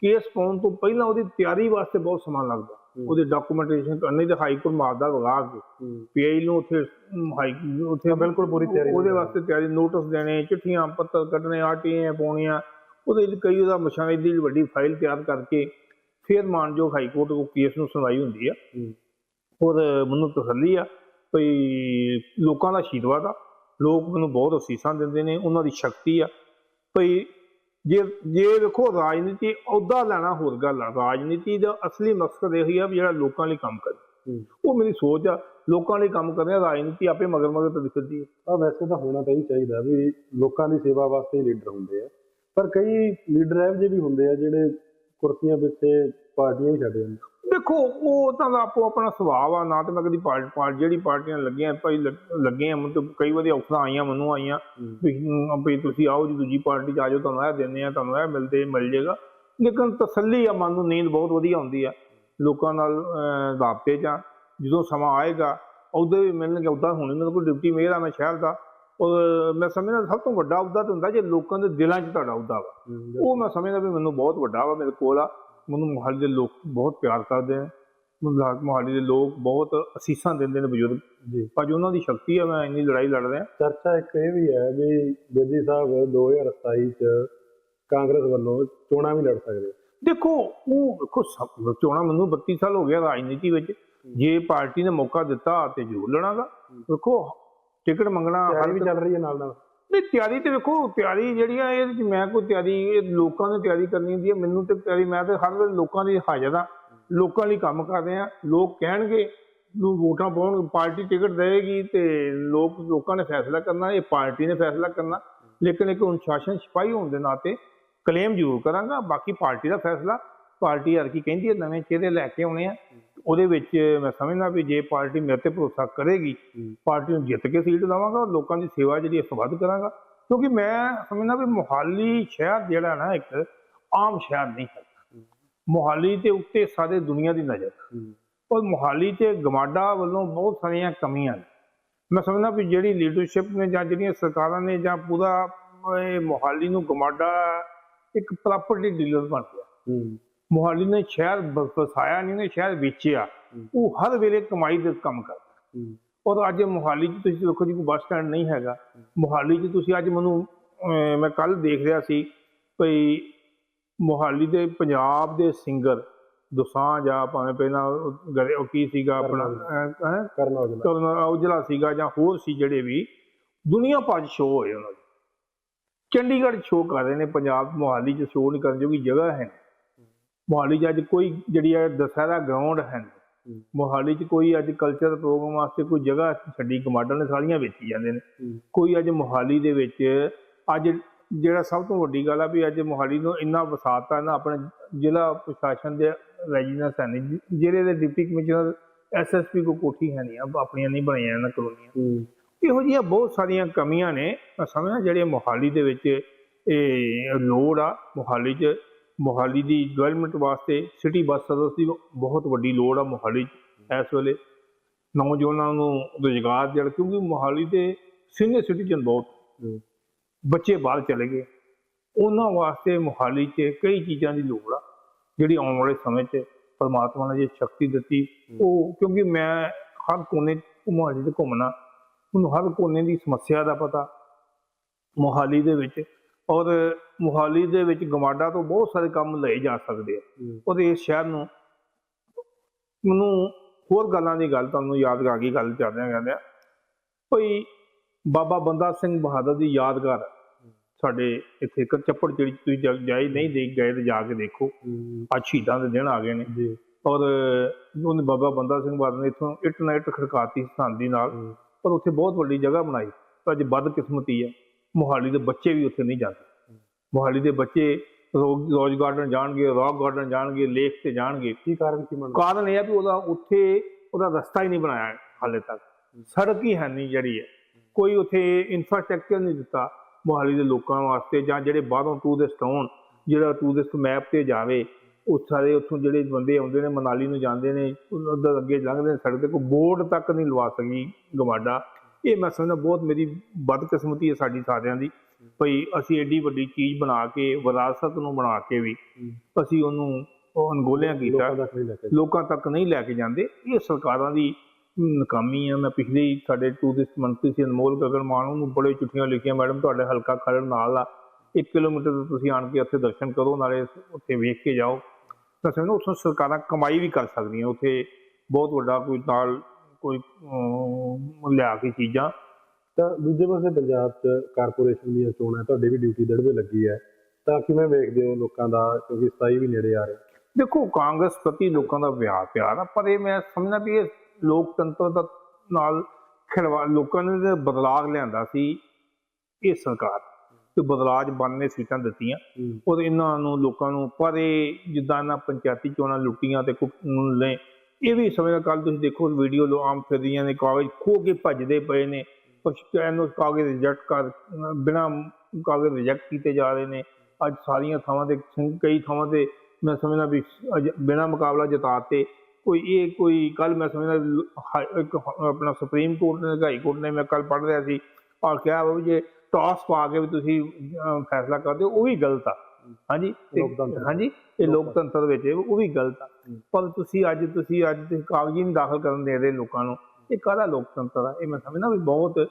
ਕੇਸ ਪਾਉਣ ਤੋਂ ਪਹਿਲਾਂ ਉਹਦੀ ਤਿਆਰੀ ਵਾਸਤੇ ਬਹੁਤ ਸਮਾਂ ਲੱਗਦਾ। ਉਹਦੇ ਡਾਕੂਮੈਂਟੇਸ਼ਨ ਕਰਨੀ ਤੇ ਹਾਈ ਕੋਰਟ ਮਾਰਦਾ ਵਗਾ ਕੇ। ਪੀਆਈ ਨੂੰ ਉੱਥੇ ਹਾਈ ਉੱਥੇ ਬਿਲਕੁਲ ਪੂਰੀ ਤਿਆਰੀ ਉਹਦੇ। ਵਾਸਤੇ ਤਿਆਰੀ ਨੋਟਿਸ ਦੇਣੇ ਚਿੱਠੀਆਂ ਪੱਤਰ ਕੱਢਣੇ ਆਰਟੀਏ ਪਾਉਣੀਆਂ। ਉਹਦੇ ਲਈ ਕਈ ਉਹਦਾ ਮਸ਼ਾਇਦ ਦੀ ਵੱਡੀ ਫਾਈਲ ਤਿਆਰ ਕਰਕੇ ਫਿਰ ਮਾਨਯੋਗ ਹਾਈ ਕੋਰਟ ਉਹ ਕੇਸ ਨੂੰ ਸੁਣਵਾਈ ਹੁੰਦੀ ਆ। ਔਰ ਮੈਨੂੰ ਤਸੱਲੀ ਆ ਭਈ ਲੋਕਾਂ ਦਾ ਆਸ਼ੀਰਵਾਦ ਆ। ਲੋਕ ਮੈਨੂੰ ਬਹੁਤ ਅਸੀਸਾਂ ਦਿੰਦੇ ਨੇ ਉਹਨਾਂ ਦੀ ਸ਼ਕਤੀ ਆ। ਭਈ ਜੇ ਜੇ ਵੇਖੋ ਰਾਜਨੀਤੀ ਅਹੁਦਾ ਲੈਣਾ ਹੋਰ ਗੱਲ ਆ। ਰਾਜਨੀਤੀ ਦਾ ਅਸਲੀ ਮਕਸਦ ਇਹ ਹੀ ਆ ਵੀ ਜਿਹੜਾ ਲੋਕਾਂ ਲਈ ਕੰਮ ਕਰੇ। ਉਹ ਮੇਰੀ ਸੋਚ ਆ ਲੋਕਾਂ ਲਈ ਕੰਮ ਕਰਨਾ ਰਾਜਨੀਤੀ ਆਪੇ ਮਗਰ ਮਗਰ ਤੇ ਦਿਖਦੀ ਹੈ ਆ ਵੈਸੇ ਤਾਂ ਹੋਣਾ ਤਾਂ ਹੀ ਚਾਹੀਦਾ ਵੀ ਲੋਕਾਂ ਦੀ ਸੇਵਾ ਵਾਸਤੇ ਹੀ ਲੀਡਰ ਹੁੰਦੇ ਆ। ਪਰ ਕਈ ਲੀਡਰ ਇਹੋ ਜਿਹੇ ਵੀ ਹੁੰਦੇ ਆ ਜਿਹੜੇ ਕੁਰਸੀਆਂ ਪਿੱਛੇ ਪਾਰਟੀਆਂ ਵੀ ਛੱਡ ਜਾਂਦੇ ਦੇਖੋ ਉਹ ਤਾਂ ਆਪੋ ਆਪਣਾ ਸੁਭਾਅ ਆ ਨਾ ਤੇ ਮੈਂ ਕਦੀ ਪਾਰਟੀ ਪਾਰਟੀ ਜਿਹੜੀ ਪਾਰਟੀਆਂ ਲੱਗੀਆਂ ਭਾਈ ਲੱਗ- ਲੱਗੇ ਆ ਮੈਨੂੰ ਤਾਂ ਕਈ ਵਾਰੀ ਔਫਰਾਂ ਆਈਆਂ ਮੈਨੂੰ ਆਈਆਂ। ਵੀ ਤੁਸੀਂ ਆਓ ਜੀ ਦੂਜੀ ਪਾਰਟੀ ਚ ਆ ਜਾਓ ਤੁਹਾਨੂੰ ਇਹ ਦਿੰਦੇ ਆ ਤੁਹਾਨੂੰ ਇਹ ਮਿਲਦੇ ਮਿਲ ਜੇਗਾ। ਲੇਕਿਨ ਤਸੱਲੀ ਆ ਮਨ ਨੂੰ ਨੀਂਦ ਬਹੁਤ ਵਧੀਆ ਆਉਂਦੀ ਆ। ਲੋਕਾਂ ਨਾਲ ਅਹ, ਰਾਬਤੇ ਚ ਆ। ਜਦੋਂ ਸਮਾਂ ਆਏਗਾ ਉਹਦੇ ਵੀ ਮਿਲਣਗੇ ਉਹਦਾ ਹੁਣ ਮੇਰੇ ਕੋਲ ਡਿਊਟੀ ਮੇਅਰ ਆ ਮੈਂ ਸ਼ਹਿਰ ਦਾ ਔਰ ਮੈਂ ਸਮਝਦਾ ਸਭ ਤੋਂ ਵੱਡਾ ਅਹੁਦਾ ਤਾਂ ਹੁੰਦਾ ਜੇ ਲੋਕਾਂ ਦੇ ਦਿਲਾਂ 'ਚ ਤੁਹਾਡਾ ਅਹੁਦਾ ਵਾ। ਉਹ ਮੈਂ ਸਮਝਦਾ ਵੀ ਮੈਨੂੰ ਬਹੁਤ ਵੱਡਾ ਵਾ ਮੇਰੇ ਕੋਲ ਆ। ਮੈਨੂੰ ਮੁਹਾਲੀ ਦੇ ਲੋਕ ਬਹੁਤ ਪਿਆਰ ਕਰਦੇ ਆ। ਮੈਨੂੰ ਲਾ- ਮੁਹਾਲੀ ਦੇ ਲੋਕ ਬਹੁਤ ਅਸੀਸਾਂ ਦਿੰਦੇ ਨੇ ਬਜ਼ੁਰਗ। ਜੀ। ਅੱਜ ਉਹਨਾਂ ਦੀ ਸ਼ਕਤੀ ਆ ਮੈਂ ਇੰਨੀ ਲੜਾਈ ਲੜ ਰਿਹਾ। ਚਰਚਾ ਇੱਕ ਇਹ ਵੀ ਹੈ ਵੀ ਬੇਦੀ ਸਾਹਿਬ 2027 ਚ ਕਾਂਗਰਸ ਵੱਲੋਂ ਚੋਣਾਂ ਵੀ ਲੜ ਸਕਦੇ। ਦੇਖੋ ਉਹ ਦੇਖੋ ਸਭ ਚੋਣਾਂ ਮੈਨੂੰ 32 ਸਾਲ ਹੋ ਗਿਆ ਰਾਜਨੀਤੀ ਵਿੱਚ। ਜੇ ਪਾਰਟੀ ਨੇ ਮੌਕਾ ਦਿੱਤਾ ਤੇ ਜ਼ਰੂਰ ਲੜਾਂਗਾ। ਦੇਖੋ ਟਿਕਟ ਮੰਗਣਾ ਤਿਆਰੀ ਵੀ ਚੱਲ ਰਹੀ ਹੈ ਨਾਲ ਨਾਲ। ਨਹੀਂ ਤਿਆਰੀ ਤੇ ਵੇਖੋ ਤਿਆਰੀ ਜਿਹੜੀ ਆ ਇਹਦੇ ਚ ਮੈਂ ਕੋਈ ਤਿਆਰੀ ਇਹ ਲੋਕਾਂ ਨੇ ਤਿਆਰੀ ਕਰਨੀ ਹੁੰਦੀ ਹੈ ਮੈਨੂੰ ਤੇ ਤਿਆਰੀ ਮੈਂ ਤੇ ਹਰ ਵੇਲੇ ਲੋਕਾਂ ਦੀ ਹਾਜ਼ਰ ਆ ਲੋਕਾਂ ਲਈ ਕੰਮ ਕਰ ਰਹੇ ਆ ਲੋਕ ਕਹਿਣਗੇ ਨੂੰ ਵੋਟਾਂ ਪਾਉਣ ਪਾਰਟੀ ਟਿਕਟ ਦੇਗੀ ਤੇ ਲੋਕ ਲੋਕਾਂ ਨੇ ਫੈਸਲਾ ਕਰਨਾ ਇਹ ਪਾਰਟੀ ਨੇ ਫੈਸਲਾ ਕਰਨਾ। ਲੇਕਿਨ ਇੱਕ ਅਨੁਸ਼ਾਸਨ ਸਿਪਾਹੀ ਹੋਣ ਦੇ ਨਾਤੇ ਕਲੇਮ ਜ਼ਰੂਰ ਕਰਾਂਗਾ ਬਾਕੀ ਪਾਰਟੀ ਦਾ ਫੈਸਲਾ ਪਾਰਟੀ ਹਰ ਕੀ ਕਹਿੰਦੀ ਹੈ ਨਵੇਂ ਚਿਹਰੇ ਲੈ ਕੇ ਆਉਣੇ ਆ। ਉਹਦੇ ਵਿੱਚ ਮੈਂ ਸਮਝਦਾ ਵੀ ਜੇ ਪਾਰਟੀ ਮੇਰੇ ਤੇ ਭਰੋਸਾ ਕਰੇਗੀ ਪਾਰਟੀ ਨੂੰ ਜਿੱਤ ਕੇ ਸੀਟ ਦੇਵਾਂਗਾ ਔਰ ਲੋਕਾਂ ਦੀ ਸੇਵਾ ਜਿਹੜੀ ਇਸ ਵੱਧ ਕਰਾਂਗਾ। ਕਿਉਂਕਿ ਮੈਂ ਸਮਝਦਾ ਵੀ ਮੋਹਾਲੀ ਸ਼ਹਿਰ ਜਿਹੜਾ ਨਾ ਇੱਕ ਆਮ ਸ਼ਹਿਰ ਨਹੀਂ ਹੈ। ਮੋਹਾਲੀ ਦੇ ਉੱਤੇ ਸਾਰੇ ਦੁਨੀਆ ਦੀ ਨਜ਼ਰ। ਔਰ ਮੋਹਾਲੀ ਤੇ ਗਮਾਡਾ ਵੱਲੋਂ ਬਹੁਤ ਸਾਰੀਆਂ ਕਮੀਆਂ ਨੇ। ਮੈਂ ਸਮਝਦਾ ਵੀ ਜਿਹੜੀ ਲੀਡਰਸ਼ਿਪ ਨੇ ਜਾਂ ਜਿਹੜੀਆਂ ਸਰਕਾਰਾਂ ਨੇ ਜਾਂ ਪੂਰਾ ਮੋਹਾਲੀ ਨੂੰ ਗਮਾਡਾ ਇੱਕ ਪ੍ਰਾਪਰਟੀ ਡੀਲਰ ਬਣ ਗਿਆ। ਮੋਹਾਲੀ ਨੇ ਸ਼ਹਿਰ ਵਸਾਇਆ ਨਹੀਂ ਨੇ ਸ਼ਹਿਰ ਵੇਚਿਆ। ਉਹ ਹਰ ਵੇਲੇ ਕਮਾਈ ਦੇ ਕੰਮ ਕਰਦਾ। ਔਰ ਅੱਜ ਮੋਹਾਲੀ 'ਚ ਤੁਸੀਂ ਦੇਖੋ ਜੀ ਕੋਈ ਬੱਸ ਸਟੈਂਡ ਨਹੀਂ ਹੈਗਾ। ਮੋਹਾਲੀ 'ਚ ਤੁਸੀਂ ਅੱਜ ਮੈਨੂੰ ਮੈਂ ਕੱਲ ਦੇਖ ਰਿਹਾ ਸੀ ਭਈ ਮੋਹਾਲੀ ਦੇ ਪੰਜਾਬ ਦੇ ਸਿੰਗਰ ਦੁਸਾਂਝ ਆ ਭਾਵੇਂ ਪਹਿਲਾਂ ਗਰੇ ਉਹ ਕੀ ਸੀਗਾ ਆਪਣਾ? ਕਰਨ ਔਜਲਾ ਕਰਨ ਔਜਲਾ ਸੀਗਾ ਜਾਂ ਹੋਰ ਸੀ ਜਿਹੜੇ ਵੀ ਦੁਨੀਆ ਭਰ ਸ਼ੋਅ ਹੋਏ ਉਹਨਾਂ ਦੇ। ਚੰਡੀਗੜ੍ਹ ਸ਼ੋਅ ਕਰ ਰਹੇ ਨੇ ਪੰਜਾਬ ਮੋਹਾਲੀ 'ਚ ਸ਼ੋਅ ਨਹੀਂ ਕਰਨ ਜੋਗੀ ਜਗ੍ਹਾ ਹੈ। ਮੋਹਾਲੀ 'ਚ ਅੱਜ ਕੋਈ ਜਿਹੜੀ ਹੈ ਦਸਹਿਰਾ ਗਰਾਊਂਡ ਹੈ ਨਹੀਂ। ਮੋਹਾਲੀ 'ਚ ਕੋਈ ਅੱਜ ਕਲਚਰ ਪ੍ਰੋਗਰਾਮ ਵਾਸਤੇ ਕੋਈ ਜਗ੍ਹਾ ਛੱਡੀ ਕਮਾਂਡਰ ਨੇ ਸਾਰੀਆਂ ਵੇਚੀ ਜਾਂਦੇ ਨੇ। ਹੂੰ। ਕੋਈ ਅੱਜ ਮੋਹਾਲੀ ਦੇ ਵਿੱਚ ਅੱਜ ਜਿਹੜਾ ਸਭ ਤੋਂ ਵੱਡੀ ਗੱਲ ਆ ਵੀ ਅੱਜ ਮੋਹਾਲੀ ਨੂੰ ਇੰਨਾ ਵਸਾਤਾ ਨਾ ਆਪਣੇ ਜ਼ਿਲ੍ਹਾ ਪ੍ਰਸ਼ਾਸਨ ਦੇ ਰੈਜੀਨੈਂਸ ਹੈ ਨਹੀਂ ਜ਼ਿਲ੍ਹੇ ਦੇ ਡਿਪਟੀ ਕਮਿਸ਼ਨਰ ਐਸਐਸਪੀ ਕੋ ਕੋਠੀ ਹੈ ਨਹੀਂ ਆਪਣੀਆਂ ਨਹੀਂ ਬਣਾਈਆਂ ਇਹਨਾਂ ਕਲੋਨੀਆਂ। ਹੂੰ। ਇਹੋ ਜਿਹੀਆਂ ਬਹੁਤ ਸਾਰੀਆਂ ਕਮੀਆਂ ਨੇ। ਮੈਂ ਸਮਝਦਾ ਜਿਹੜੇ ਮੋਹਾਲੀ ਦੇ ਵਿੱਚ ਇਹ ਲੋੜ ਆ ਮੋਹਾਲੀ 'ਚ ਮੋਹਾਲੀ ਦੀ ਡਿਵੈਲਪਮੈਂਟ ਵਾਸਤੇ ਸਿਟੀ ਬੱਸ ਸਰਵਿਸ ਦੀ ਬਹੁਤ ਵੱਡੀ ਲੋੜ ਆ ਮੋਹਾਲੀ 'ਚ ਇਸ ਵੇਲੇ। ਨੌਜਵਾਨਾਂ ਨੂੰ ਰੁਜ਼ਗਾਰ ਜਿਹੜਾ ਕਿਉਂਕਿ ਮੋਹਾਲੀ ਦੇ ਸੀਨੀਅਰ ਸਿਟੀਜ਼ਨ ਬਹੁਤ ਬੱਚੇ ਬਾਹਰ ਚਲੇ ਗਏ। ਉਹਨਾਂ ਵਾਸਤੇ ਮੋਹਾਲੀ 'ਚ ਕਈ ਚੀਜ਼ਾਂ ਦੀ ਲੋੜ ਆ ਜਿਹੜੀ ਆਉਣ ਵਾਲੇ ਸਮੇਂ 'ਚ ਪਰਮਾਤਮਾ ਨੇ ਜੇ ਸ਼ਕਤੀ ਦਿੱਤੀ ਉਹ ਕਿਉਂਕਿ ਮੈਂ ਹਰ ਕੋਨੇ ਮੋਹਾਲੀ 'ਚ ਘੁੰਮਣਾ ਮੈਨੂੰ ਹਰ ਕੋਨੇ ਦੀ ਸਮੱਸਿਆ ਦਾ ਪਤਾ। ਮੋਹਾਲੀ ਦੇ ਵਿੱਚ ਔਰ ਮੁਹਾਲੀ ਦੇ ਵਿੱਚ ਗਮਾਡਾ ਤੋਂ ਬਹੁਤ ਸਾਰੇ ਕੰਮ ਲਏ ਜਾ ਸਕਦੇ ਆ। ਔਰ ਇਸ ਸ਼ਹਿਰ ਨੂੰ ਮੈਨੂੰ ਹੋਰ ਗੱਲਾਂ ਦੀ ਗੱਲ ਤੁਹਾਨੂੰ ਯਾਦ ਆ ਗਈ ਗੱਲ ਚੱਲਦਿਆਂ ਕਹਿੰਦੇ ਕੋਈ ਬਾਬਾ ਬੰਦਾ ਸਿੰਘ ਬਹਾਦਰ ਦੀ ਯਾਦਗਾਰ ਸਾਡੇ ਇੱਥੇ ਇੱਕ ਚੱਪੜ ਜਿਹੜੀ ਤੁਸੀਂ ਜਾਈ ਨਹੀਂ ਦੇਖ ਗਏ ਤੇ ਜਾ ਕੇ ਦੇਖੋ। ਅੱਜ ਸ਼ਹੀਦਾਂ ਦੇ ਦਿਨ ਆ ਗਏ ਨੇ। ਜੀ। ਔਰ ਉਹਨੇ ਬਾਬਾ ਬੰਦਾ ਸਿੰਘ ਬਹਾਦਰ ਨੇ ਇਥੋਂ ਇੱਟ ਨਾਲ ਇੱਟ ਖੜਕਾਤੀ ਸੰਦੀ ਨਾਲ। ਪਰ ਉੱਥੇ ਬਹੁਤ ਵੱਡੀ ਜਗ੍ਹਾ ਬਣਾਈ। ਪਰ ਅੱਜ ਬਦਕਿਸਮਤੀ ਹੈ। ਮੋਹਾਲੀ ਦੇ ਬੱਚੇ ਵੀ ਉੱਥੇ ਨਹੀਂ ਜਾਂਦੇ। ਮੋਹਾਲੀ ਦੇ ਬੱਚੇ ਰੋਜ਼ ਗਾਰਡਨ ਜਾਣਗੇ ਰੌਕ ਗਾਰਡਨ ਜਾਣਗੇ ਲੇਕ ਤੇ ਜਾਣਗੇ। ਕੀ ਕਾਰਨ ਕੀ ਮੰਨਦੇ ਕਾਰਨ ਇਹ ਹੈ ਵੀ ਉਹਦਾ ਉੱਥੇ ਉਹਦਾ ਰਸਤਾ ਹੀ ਨਹੀਂ ਬਣਾਇਆ ਹਾਲੇ ਤੱਕ। ਸੜਕ ਹੀ ਹੈ ਨਹੀਂ ਜਿਹੜੀ ਹੈ। ਕੋਈ ਉੱਥੇ ਇਨਫਰਾਸਟ੍ਰਕਚਰ ਨਹੀਂ ਦਿੱਤਾ ਮੋਹਾਲੀ ਦੇ ਲੋਕਾਂ ਵਾਸਤੇ ਜਾਂ ਜਿਹੜੇ ਬਾਹਰੋਂ ਟੂਰਿਸਟ ਆਉਣ ਜਿਹੜਾ ਟੂਰਿਸਟ ਮੈਪ ਤੇ ਜਾਵੇ ਉਹ ਸਾਰੇ ਉੱਥੋਂ ਜਿਹੜੇ ਬੰਦੇ ਆਉਂਦੇ ਨੇ ਮਨਾਲੀ ਨੂੰ ਜਾਂਦੇ ਨੇ ਉਧਰ ਅੱਗੇ ਲੰਘਦੇ ਨੇ ਸੜਕ ਤੇ ਕੋਈ ਬੋਰਡ ਤੱਕ ਨਹੀਂ ਲਵਾ ਸਕੀ ਗਵਾਡਾ। ਇਹ ਮੈਂ ਸਮਝਦਾ ਬਹੁਤ ਮੇਰੀ ਬਦਕਿਸਮਤੀ ਹੈ ਸਾਡੀ ਸਾਰਿਆਂ ਦੀ। ਭਈ ਅਸੀਂ ਐਡੀ ਵੱਡੀ ਚੀਜ਼ ਬਣਾ ਕੇ ਵਿਰਾਸਤ ਨੂੰ ਬਣਾ ਕੇ ਵੀ ਅਸੀਂ ਉਹਨੂੰ ਉਹ ਅਣਗੋਲਿਆਂ ਕੀਤਾ। ਲੋਕਾਂ ਤੱਕ ਨਹੀਂ ਲੈ ਕੇ ਜਾਂਦੇ। ਇਹ ਸਰਕਾਰਾਂ ਦੀ ਨਕਾਮੀ ਆ। ਮੈਂ ਪਿਛਲੀ ਸਾਡੇ ਟੂਰਿਸਟ ਮੰਤਰੀ ਸੀ ਅਨਮੋਲ ਗਗਨ ਮਾਨ ਨੂੰ ਬੜੇ ਚਿੱਠੀਆਂ ਲਿਖੀਆਂ ਮੈਡਮ ਤੁਹਾਡੇ ਹਲਕਾ ਖਰੜ ਨਾਲ ਆ। 1 ਕਿਲੋਮੀਟਰ ਤੋਂ ਤੁਸੀਂ ਆਣ ਕੇ ਉੱਥੇ ਦਰਸ਼ਨ ਕਰੋ ਨਾਲੇ ਉੱਥੇ ਵੇਖ ਕੇ ਜਾਓ। ਤਾਂ ਸਮਝੋ ਉੱਥੋਂ ਸਰਕਾਰਾਂ ਕਮਾਈ ਵੀ ਕਰ ਸਕਦੀਆਂ। ਉੱਥੇ ਬਹੁਤ ਵੱਡਾ ਕੋਈ ਨਾਲ ਕੋਈ ਲਿਆ ਕੇ ਚੀਜ਼ਾਂ। ਤਾਂ ਦੂਜੇ ਪਾਸੇ ਪੰਜਾਬ 'ਚ ਕਾਰਪੋਰੇਸ਼ਨ ਦੀਆਂ ਚੋਣਾਂ ਤੁਹਾਡੀ ਵੀ ਡਿਊਟੀ ਦੜਵੇ ਲੱਗੀ ਹੈ। ਤਾਂ ਕਿਵੇਂ ਵੇਖਦੇ ਹੋ ਲੋਕਾਂ ਦਾ? ਕਿਉਂਕਿ 27 ਵੀ ਨੇੜੇ ਆ ਰਹੇ। ਦੇਖੋ ਕਾਂਗਰਸ ਪ੍ਰਤੀ ਲੋਕਾਂ ਦਾ ਵਿਆਹ ਪਿਆਰ ਆ ਪਰ ਇਹ ਮੈਂ ਸਮਝਦਾ ਵੀ ਇਹ ਲੋਕਤੰਤਰ ਦਾ ਨਾਲ ਖਿਲਵਾ ਲੋਕਾਂ ਨੇ ਬਦਲਾਅ ਲਿਆਂਦਾ ਸੀ ਇਹ ਸਰਕਾਰ। ਤੇ ਬਦਲਾਅ ਬੰਨੇ ਸੀਟਾਂ ਦਿੱਤੀਆਂ ਔਰ ਇਹਨਾਂ ਨੂੰ ਲੋਕਾਂ ਨੂੰ ਪਰ ਇਹ ਜਿੱਦਾਂ ਇਹਨਾਂ ਪੰਚਾਇਤੀ ਚੋਣਾਂ ਲੁੱਟੀਆਂ ਤੇ ਨੇ ਇਹ ਵੀ ਸਮਝਦਾ ਕੱਲ ਤੁਸੀਂ ਦੇਖੋ ਵੀਡੀਓ ਲੋ ਆਮ ਫਿਰ ਰਹੀਆਂ ਨੇ ਕਾਗਜ਼ ਖੋ ਕੇ ਭੱਜਦੇ ਪਏ ਨੇ। ਕੁਝ ਇਹਨੂੰ ਕਾਗਜ਼ ਰਿਜੈਕਟ ਕਰ ਬਿਨਾ ਕਾਗਜ਼ ਰਿਜੈਕਟ ਕੀਤੇ ਜਾ ਰਹੇ ਨੇ। ਅੱਜ ਸਾਰੀਆਂ ਥਾਵਾਂ ਤੇ ਕਈ ਥਾਵਾਂ ਤੇ ਮੈਂ ਸਮਝਦਾ ਵੀ ਬਿਨਾ ਮੁਕਾਬਲਾ ਜਿਤਾਤੇ ਕੋਈ ਇਹ ਕੋਈ ਕੱਲ ਮੈਂ ਸਮਝਦਾ ਇੱਕ ਆਪਣਾ ਸੁਪਰੀਮ ਕੋਰਟ ਨੇ ਹਾਈ ਕੋਰਟ ਨੇ ਮੈਂ ਕੱਲ ਪੜ੍ਹ ਰਿਹਾ ਸੀ ਔਰ ਕਿਹਾ ਵੀ ਜੇ ਟਾਸ ਪਾ ਕੇ ਵੀ ਤੁਸੀਂ ਫੈਸਲਾ ਕਰਦੇ ਹੋ ਉਹ ਵੀ ਗਲਤ ਆ। ਹਾਂਜੀ। ਹਾਂਜੀ ਇਹ ਲੋਕਤੰਤਰ ਵਿੱਚ ਉਹ ਵੀ ਗਲਤ ਆ। ਪਰ ਤੁਸੀਂ ਅੱਜ ਤੁਸੀਂ ਅੱਜ ਕਾਗਜ਼ੀ ਨਹੀਂ ਦਾਖਲ ਕਰਨ ਦੇ ਰਹੇ ਲੋਕਾਂ ਨੂੰ। ਇਹ ਕਾਹਦਾ ਲੋਕਤੰਤਰ ਆ? ਇਹ ਮੈਂ ਸਮਝਦਾ ਵੀ ਬਹੁਤ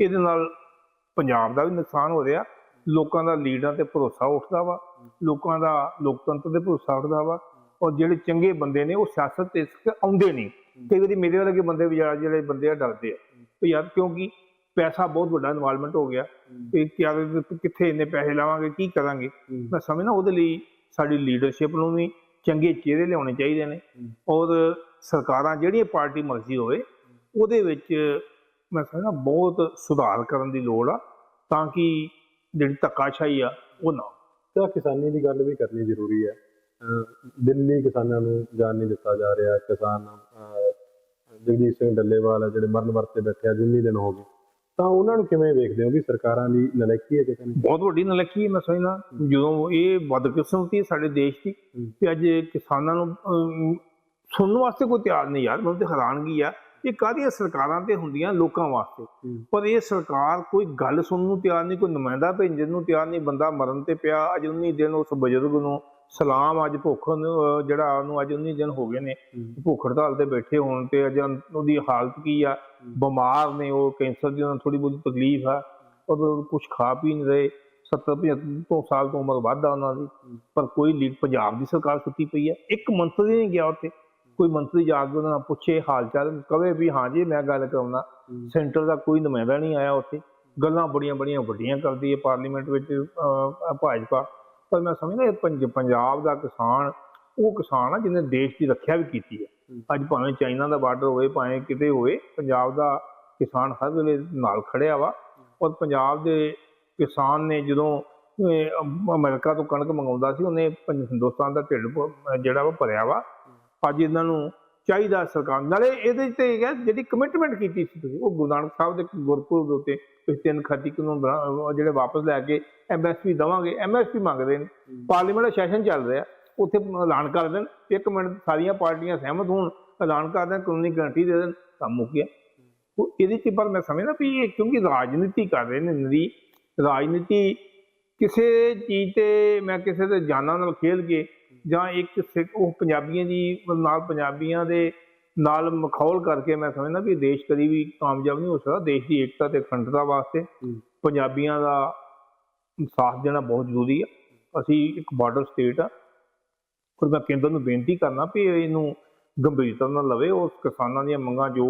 ਇਹਦੇ ਨਾਲ ਪੰਜਾਬ ਦਾ ਵੀ ਨੁਕਸਾਨ ਹੋ ਰਿਹਾ। ਲੋਕਾਂ ਦਾ ਲੀਡਰਾਂ ਤੇ ਭਰੋਸਾ ਉੱਠਦਾ ਵਾ। ਲੋਕਾਂ ਦਾ ਲੋਕਤੰਤਰ ਤੇ ਭਰੋਸਾ ਉੱਠਦਾ ਵਾ। ਔਰ ਜਿਹੜੇ ਚੰਗੇ ਬੰਦੇ ਨੇ, ਉਹ ਸਿਆਸਤ ਤੇ ਆਉਂਦੇ ਨਹੀਂ। ਕਈ ਵਾਰੀ ਮੇਰੇ ਵਰਗੇ ਬੰਦੇ ਵੀ ਜਿਹੜੇ ਬੰਦੇ ਆ, ਡਰਦੇ ਆ। ਵੀ ਯਾਰ ਕਿਉਂਕਿ ਪੈਸਾ ਬਹੁਤ ਵੱਡਾ ਇਨਵੋਲਵਮੈਂਟ ਹੋ ਗਿਆ। ਤੇ ਕਿਆ ਕਿੱਥੇ ਇੰਨੇ ਪੈਸੇ ਲਾਵਾਂਗੇ, ਕੀ ਕਰਾਂਗੇ? ਮੈਂ ਸਮਝਣਾ ਉਹਦੇ ਲਈ ਸਾਡੀ ਲੀਡਰਸ਼ਿਪ ਨੂੰ ਵੀ ਚੰਗੇ ਚਿਹਰੇ ਲਿਆਉਣੇ ਚਾਹੀਦੇ ਨੇ। ਔਰ ਸਰਕਾਰਾਂ, ਜਿਹੜੀਆਂ ਪਾਰਟੀ ਮਰਜ਼ੀ ਹੋਵੇ ਉਹਦੇ ਵਿੱਚ ਮੈਂ ਸਮਝਦਾ ਬਹੁਤ ਸੁਧਾਰ ਕਰਨ ਦੀ ਲੋੜ ਆ ਤਾਂ ਕਿ ਜਿਹੜੀ ਧੱਕਾਸ਼ਾਹੀ ਆ ਉਹ ਨਾ। ਤਾਂ ਕਿਸਾਨੀ ਦੀ ਗੱਲ ਵੀ ਕਰਨੀ ਜ਼ਰੂਰੀ ਹੈ। ਦਿੱਲੀ ਕਿਸਾਨਾਂ ਨੂੰ ਜਾਣ ਨਹੀਂ ਦਿੱਤਾ ਜਾ ਰਿਹਾ। ਕਿਸਾਨ ਜਗਜੀਤ ਸਿੰਘ ਡੱਲੇਵਾਲ ਆ ਜਿਹੜੇ ਮਰਨ ਵਰਤੇ ਬੈਠੇ ਆ ਜਿੰਨੀ ਦਿਨ ਹੋ ਗਏ। ਤਾਂ ਉਹਨਾਂ ਨੂੰ ਕਿਵੇਂ ਵੇਖਦੇ ਹੋ ਵੀ ਸਰਕਾਰਾਂ ਦੀ ਨਲਾਇਕੀ ਹੈ ਕਿਤੇ ਨਾ? ਬਹੁਤ ਵੱਡੀ ਨਲਕੀ ਮੈਂ ਸਮਝਦਾ। ਜਦੋਂ ਇਹ ਬਦਕਿਸਮਤੀ ਹੈ ਸਾਡੇ ਦੇਸ਼ ਦੀ ਹੂੰ। ਕਿ ਅੱਜ ਕਿਸਾਨਾਂ ਨੂੰ ਸੁਣਨ ਵਾਸਤੇ ਕੋਈ ਤਿਆਰ ਨਹੀਂ ਯਾਰ ਮੈਨੂੰ ਤੇ ਹੈਰਾਨਗੀ ਆ। ਇਹ ਕਾਹਦੀਆਂ ਸਰਕਾਰਾਂ ਤੇ ਹੁੰਦੀਆਂ ਲੋਕਾਂ ਵਾਸਤੇ। ਪਰ ਇਹ ਸਰਕਾਰ ਕੋਈ ਗੱਲ ਸੁਣਨ ਨੂੰ ਤਿਆਰ ਨਹੀਂ ਕੋਈ ਨੁਮਾਇੰਦਾ ਭੇਜਣ ਨੂੰ ਤਿਆਰ ਨਹੀਂ ਬੰਦਾ ਮਰਨ ਤੇ ਪਿਆ ਅੱਜ 19 ਦਿਨ ਉਸ ਬਜ਼ੁਰਗ ਨੂੰ ਸਲਾਮ ਅੱਜ ਭੁੱਖ ਜਿਹੜਾ ਉਹਨੂੰ ਅੱਜ 19 ਦਿਨ ਹੋ ਗਏ ਨੇ ਭੁੱਖ ਹੜਤਾਲ ਤੇ ਬੈਠੇ ਹੋਣ ਤੇ ਅੱਜ ਉਹਦੀ ਹਾਲਤ ਕੀ ਆ? ਬਿਮਾਰ ਨੇ ਉਹ ਕੈਂਸਰ ਦੀ ਉਹਨਾਂ ਥੋੜੀ ਬਹੁਤੀ ਤਕਲੀਫ ਆ। ਉਹ ਕੁਝ ਖਾ ਪੀ ਨਹੀਂ ਰਹੇ। 70 75 ਤੋਂ ਸਾਲ ਤੋਂ ਉਮਰ ਵੱਧ ਆ ਉਹਨਾਂ ਦੀ। ਪਰ ਕੋਈ ਲੀਡ ਪੰਜਾਬ ਦੀ ਸਰਕਾਰ ਸੁੱਤੀ ਪਈ ਹੈ ਇੱਕ ਮੰਤਰੀ ਨਹੀਂ ਗਿਆ ਉੱਥੇ। ਕੋਈ ਮੰਤਰੀ ਜਾ ਕੇ ਉਹਨਾਂ ਨਾਲ ਪੁੱਛੇ ਹਾਲ ਚਾਲ ਕਵੇ ਵੀ ਹਾਂ ਜੀ ਮੈਂ ਗੱਲ ਕਰਾਉਣਾ। ਸੈਂਟਰ ਦਾ ਕੋਈ ਨੁਮਾਇੰਦਾ ਨਹੀਂ ਆਇਆ ਉੱਥੇ। ਗੱਲਾਂ ਬੜੀਆਂ ਬੜੀਆਂ ਵੱਡੀਆਂ ਕਰਦੀ ਹੈ ਪਾਰਲੀਮੈਂਟ ਵਿੱਚ ਭਾਜਪਾ। ਪਰ ਮੈਂ ਸਮਝਦਾ ਇਹ ਪੰਜ- ਪੰਜਾਬ ਦਾ ਕਿਸਾਨ ਉਹ ਕਿਸਾਨ ਆ ਜਿਹਨੇ ਦੇਸ਼ ਦੀ ਰੱਖਿਆ ਵੀ ਕੀਤੀ ਹੈ। ਅੱਜ ਭਾਵੇਂ ਚਾਈਨਾ ਦਾ ਬਾਰਡਰ ਹੋਵੇ ਭਾਵੇਂ ਕਿਤੇ ਹੋਵੇ ਪੰਜਾਬ ਦਾ ਕਿਸਾਨ ਹਰ ਵੇਲੇ ਨਾਲ ਖੜਿਆ ਵਾ। ਔਰ ਪੰਜਾਬ ਦੇ ਕਿਸਾਨ ਨੇ ਜਦੋਂ ਅਮਰੀਕਾ ਤੋਂ ਕਣਕ ਮੰਗਾਉਂਦਾ ਸੀ ਉਹਨੇ ਹਿੰਦੁਸਤਾਨ ਦਾ ਢਿੱਡ ਜਿਹੜਾ ਵਾ ਭਰਿਆ ਵਾ। ਅੱਜ ਇਹਨਾਂ ਨੂੰ ਚਾਹੀਦਾ ਸਰਕਾਰ ਨਾਲੇ ਇਹਦੇ ਤੇ ਇਹ ਹੈ ਜਿਹੜੀ ਕਮਿਟਮੈਂਟ ਕੀਤੀ ਸੀ ਤੁਸੀਂ ਉਹ ਗੁਰੂ ਨਾਨਕ ਸਾਹਿਬ ਦੇ ਗੁਰਪੁਰਬ ਦੇ ਉੱਤੇ ਤੁਸੀਂ ਤਿੰਨ ਖਾਤੀ ਕਾਨੂੰਨ ਜਿਹੜੇ ਵਾਪਸ ਲੈ ਕੇ ਐਮਐਸਪੀ ਦਵਾਂਗੇ ਐਮਐਸਪੀ ਮੰਗਦੇ ਨੇ। ਪਾਰਲੀਮੈਂਟ ਦਾ ਸੈਸ਼ਨ ਚੱਲ ਰਿਹਾ ਉੱਥੇ ਐਲਾਨ ਕਰ ਦੇਣ। ਇੱਕ ਮਿੰਟ ਸਾਰੀਆਂ ਪਾਰਟੀਆਂ ਸਹਿਮਤ ਹੋਣ ਐਲਾਨ ਕਰ ਦੇਣ ਕਾਨੂੰਨੀ ਗਾਰੰਟੀ ਦੇ ਦੇਣ ਕੰਮ ਮੁੱਕ ਗਿਆ। ਉਹ ਇਹਦੇ 'ਚ ਪਰ ਮੈਂ ਸਮਝਦਾ ਵੀ ਇਹ ਕਿਉਂਕਿ ਰਾਜਨੀਤੀ ਕਰ ਰਹੇ ਨੇ ਨਰੀ ਰਾਜਨੀਤੀ ਕਿਸੇ ਚੀਜ਼ ਤੇ ਮੈਂ ਕਿਸੇ ਦੇ ਜਾਨਾਂ ਨਾਲ ਖੇਲ ਕੇ ਜਾਂ ਇੱਕ ਸਿੱਖ ਉਹ ਪੰਜਾਬੀਆਂ ਦੀ ਨਾਲ ਪੰਜਾਬੀਆਂ ਦੇ ਨਾਲ ਮਖੌਲ ਕਰਕੇ ਮੈਂ ਸਮਝਦਾ ਵੀ ਦੇਸ਼ ਕਦੀ ਵੀ ਕਾਮਯਾਬ ਨਹੀਂ ਹੋ ਸਕਦਾ ਦੇਸ਼ ਦੀ ਏਕਤਾ ਤੇ ਅਖੰਡਤਾ ਵਾਸਤੇ ਪੰਜਾਬੀਆਂ ਦਾ ਸਾਥ ਦੇਣਾ ਬਹੁਤ ਜ਼ਰੂਰੀ ਆ। ਅਸੀਂ ਇੱਕ ਬਾਰਡਰ ਸਟੇਟ ਆ। ਪਰ ਮੈਂ ਕੇਂਦਰ ਨੂੰ ਬੇਨਤੀ ਕਰਨਾ ਵੀ ਇਹਨੂੰ ਗੰਭੀਰਤਾ ਨਾਲ ਲਵੇ ਉਸ ਕਿਸਾਨਾਂ ਦੀਆਂ ਮੰਗਾਂ ਜੋ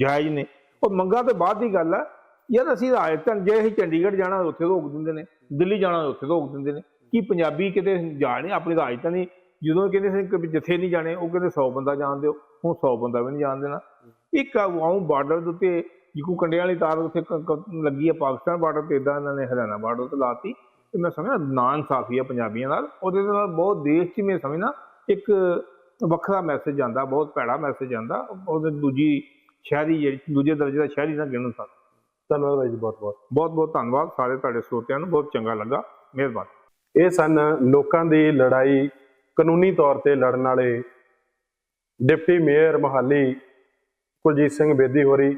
ਜਾਇਜ਼ ਨੇ। ਉਹ ਮੰਗਾਂ ਤੋਂ ਬਾਅਦ ਦੀ ਗੱਲ ਆ ਯਾਰ ਅਸੀਂ ਰਾਜਸਥਾਨ ਜੇ ਅਸੀਂ ਚੰਡੀਗੜ੍ਹ ਜਾਣਾ ਉੱਥੇ ਰੋਕ ਦਿੰਦੇ ਨੇ ਦਿੱਲੀ ਜਾਣਾ ਉੱਥੇ ਰੋਕ ਦਿੰਦੇ ਨੇ। ਕੀ ਪੰਜਾਬੀ ਕਿਤੇ ਜਾਣੇ ਆਪਣੀ ਰਾਜਧਾਨੀ ਜਦੋਂ ਕਹਿੰਦੇ ਸੀ ਕਿ ਜਿੱਥੇ ਨਹੀਂ ਜਾਣੇ ਉਹ ਕਹਿੰਦੇ 100 ਬੰਦਾ ਜਾਣ ਦਿਓ। ਹੁਣ 100 ਬੰਦਾ ਵੀ ਨਹੀਂ ਜਾਣ ਦੇਣਾ। ਇੱਕ ਆਉਂ ਬਾਰਡਰ ਦੇ ਉੱਤੇ ਜਿਕੂ ਕੰਡਿਆਂ ਵਾਲੀ ਤਾਰ ਉੱਥੇ ਲੱਗੀ ਹੈ ਪਾਕਿਸਤਾਨ ਬਾਰਡਰ ਤੇ ਇਦਾਂ ਇਹਨਾਂ ਨੇ ਹਰਿਆਣਾ ਬਾਰਡਰ ਤੇ ਲਾਤੀ। ਤੇ ਮੈਂ ਸਮਝਿਆ ਨਾ ਇਨਸਾਫੀ ਆ ਪੰਜਾਬੀਆਂ ਨਾਲ। ਉਹਦੇ ਨਾਲ ਬਹੁਤ ਦੇਸ਼ 'ਚ ਮੈਂ ਸਮਝਣਾ ਇੱਕ ਵੱਖਰਾ ਮੈਸੇਜ ਜਾਂਦਾ ਬਹੁਤ ਭੈੜਾ ਮੈਸੇਜ ਜਾਂਦਾ ਉਹਦੇ ਦੂਜੀ ਸ਼ਹਿਰੀ ਜਿਹੜੀ ਦੂਜੇ ਦਰਜੇ ਦਾ ਸ਼ਹਿਰੀ ਨਾ ਗਿਣਨ ਸਕਦਾ ਧੰਨਵਾਦ ਬਾਈ ਜੀ ਬਹੁਤ ਬਹੁਤ ਬਹੁਤ ਬਹੁਤ ਧੰਨਵਾਦ। ਸਾਰੇ ਤੁਹਾਡੇ ਸਰੋਤਿਆਂ ਨੂੰ ਬਹੁਤ ਚੰਗਾ ਲੱਗਾ। ਮਿਹਰਬਾਨੀ। ਇਹ ਸਨ ਲੋਕਾਂ ਦੀ ਲੜਾਈ ਕਾਨੂੰਨੀ ਤੌਰ ਤੇ ਲੜਨ ਵਾਲੇ ਡਿਪਟੀ ਮੇਅਰ ਮੋਹਾਲੀ ਕੁਲਜੀਤ ਸਿੰਘ ਬੇਦੀ ਹੋਰੀ।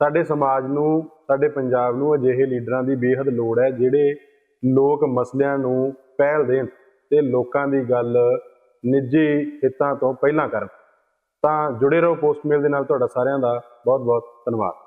ਸਾਡੇ ਸਮਾਜ ਨੂੰ, ਸਾਡੇ ਪੰਜਾਬ ਨੂੰ ਅਜਿਹੇ ਲੀਡਰਾਂ ਦੀ ਬੇਹੱਦ ਲੋੜ ਹੈ ਜਿਹੜੇ ਲੋਕ ਮਸਲਿਆਂ ਨੂੰ ਪਹਿਲ ਦੇਣ ਤੇ ਲੋਕਾਂ ਦੀ ਗੱਲ ਨਿੱਜੀ ਹਿੱਤਾਂ ਤੋਂ ਪਹਿਲਾਂ ਕਰਨ। ਤਾਂ ਜੁੜੇ ਰਹੋ ਪੋਸਟ ਮੇਲ ਦੇ ਨਾਲ, ਤੁਹਾਡਾ ਸਾਰਿਆਂ ਦਾ ਬਹੁਤ ਬਹੁਤ ਧੰਨਵਾਦ।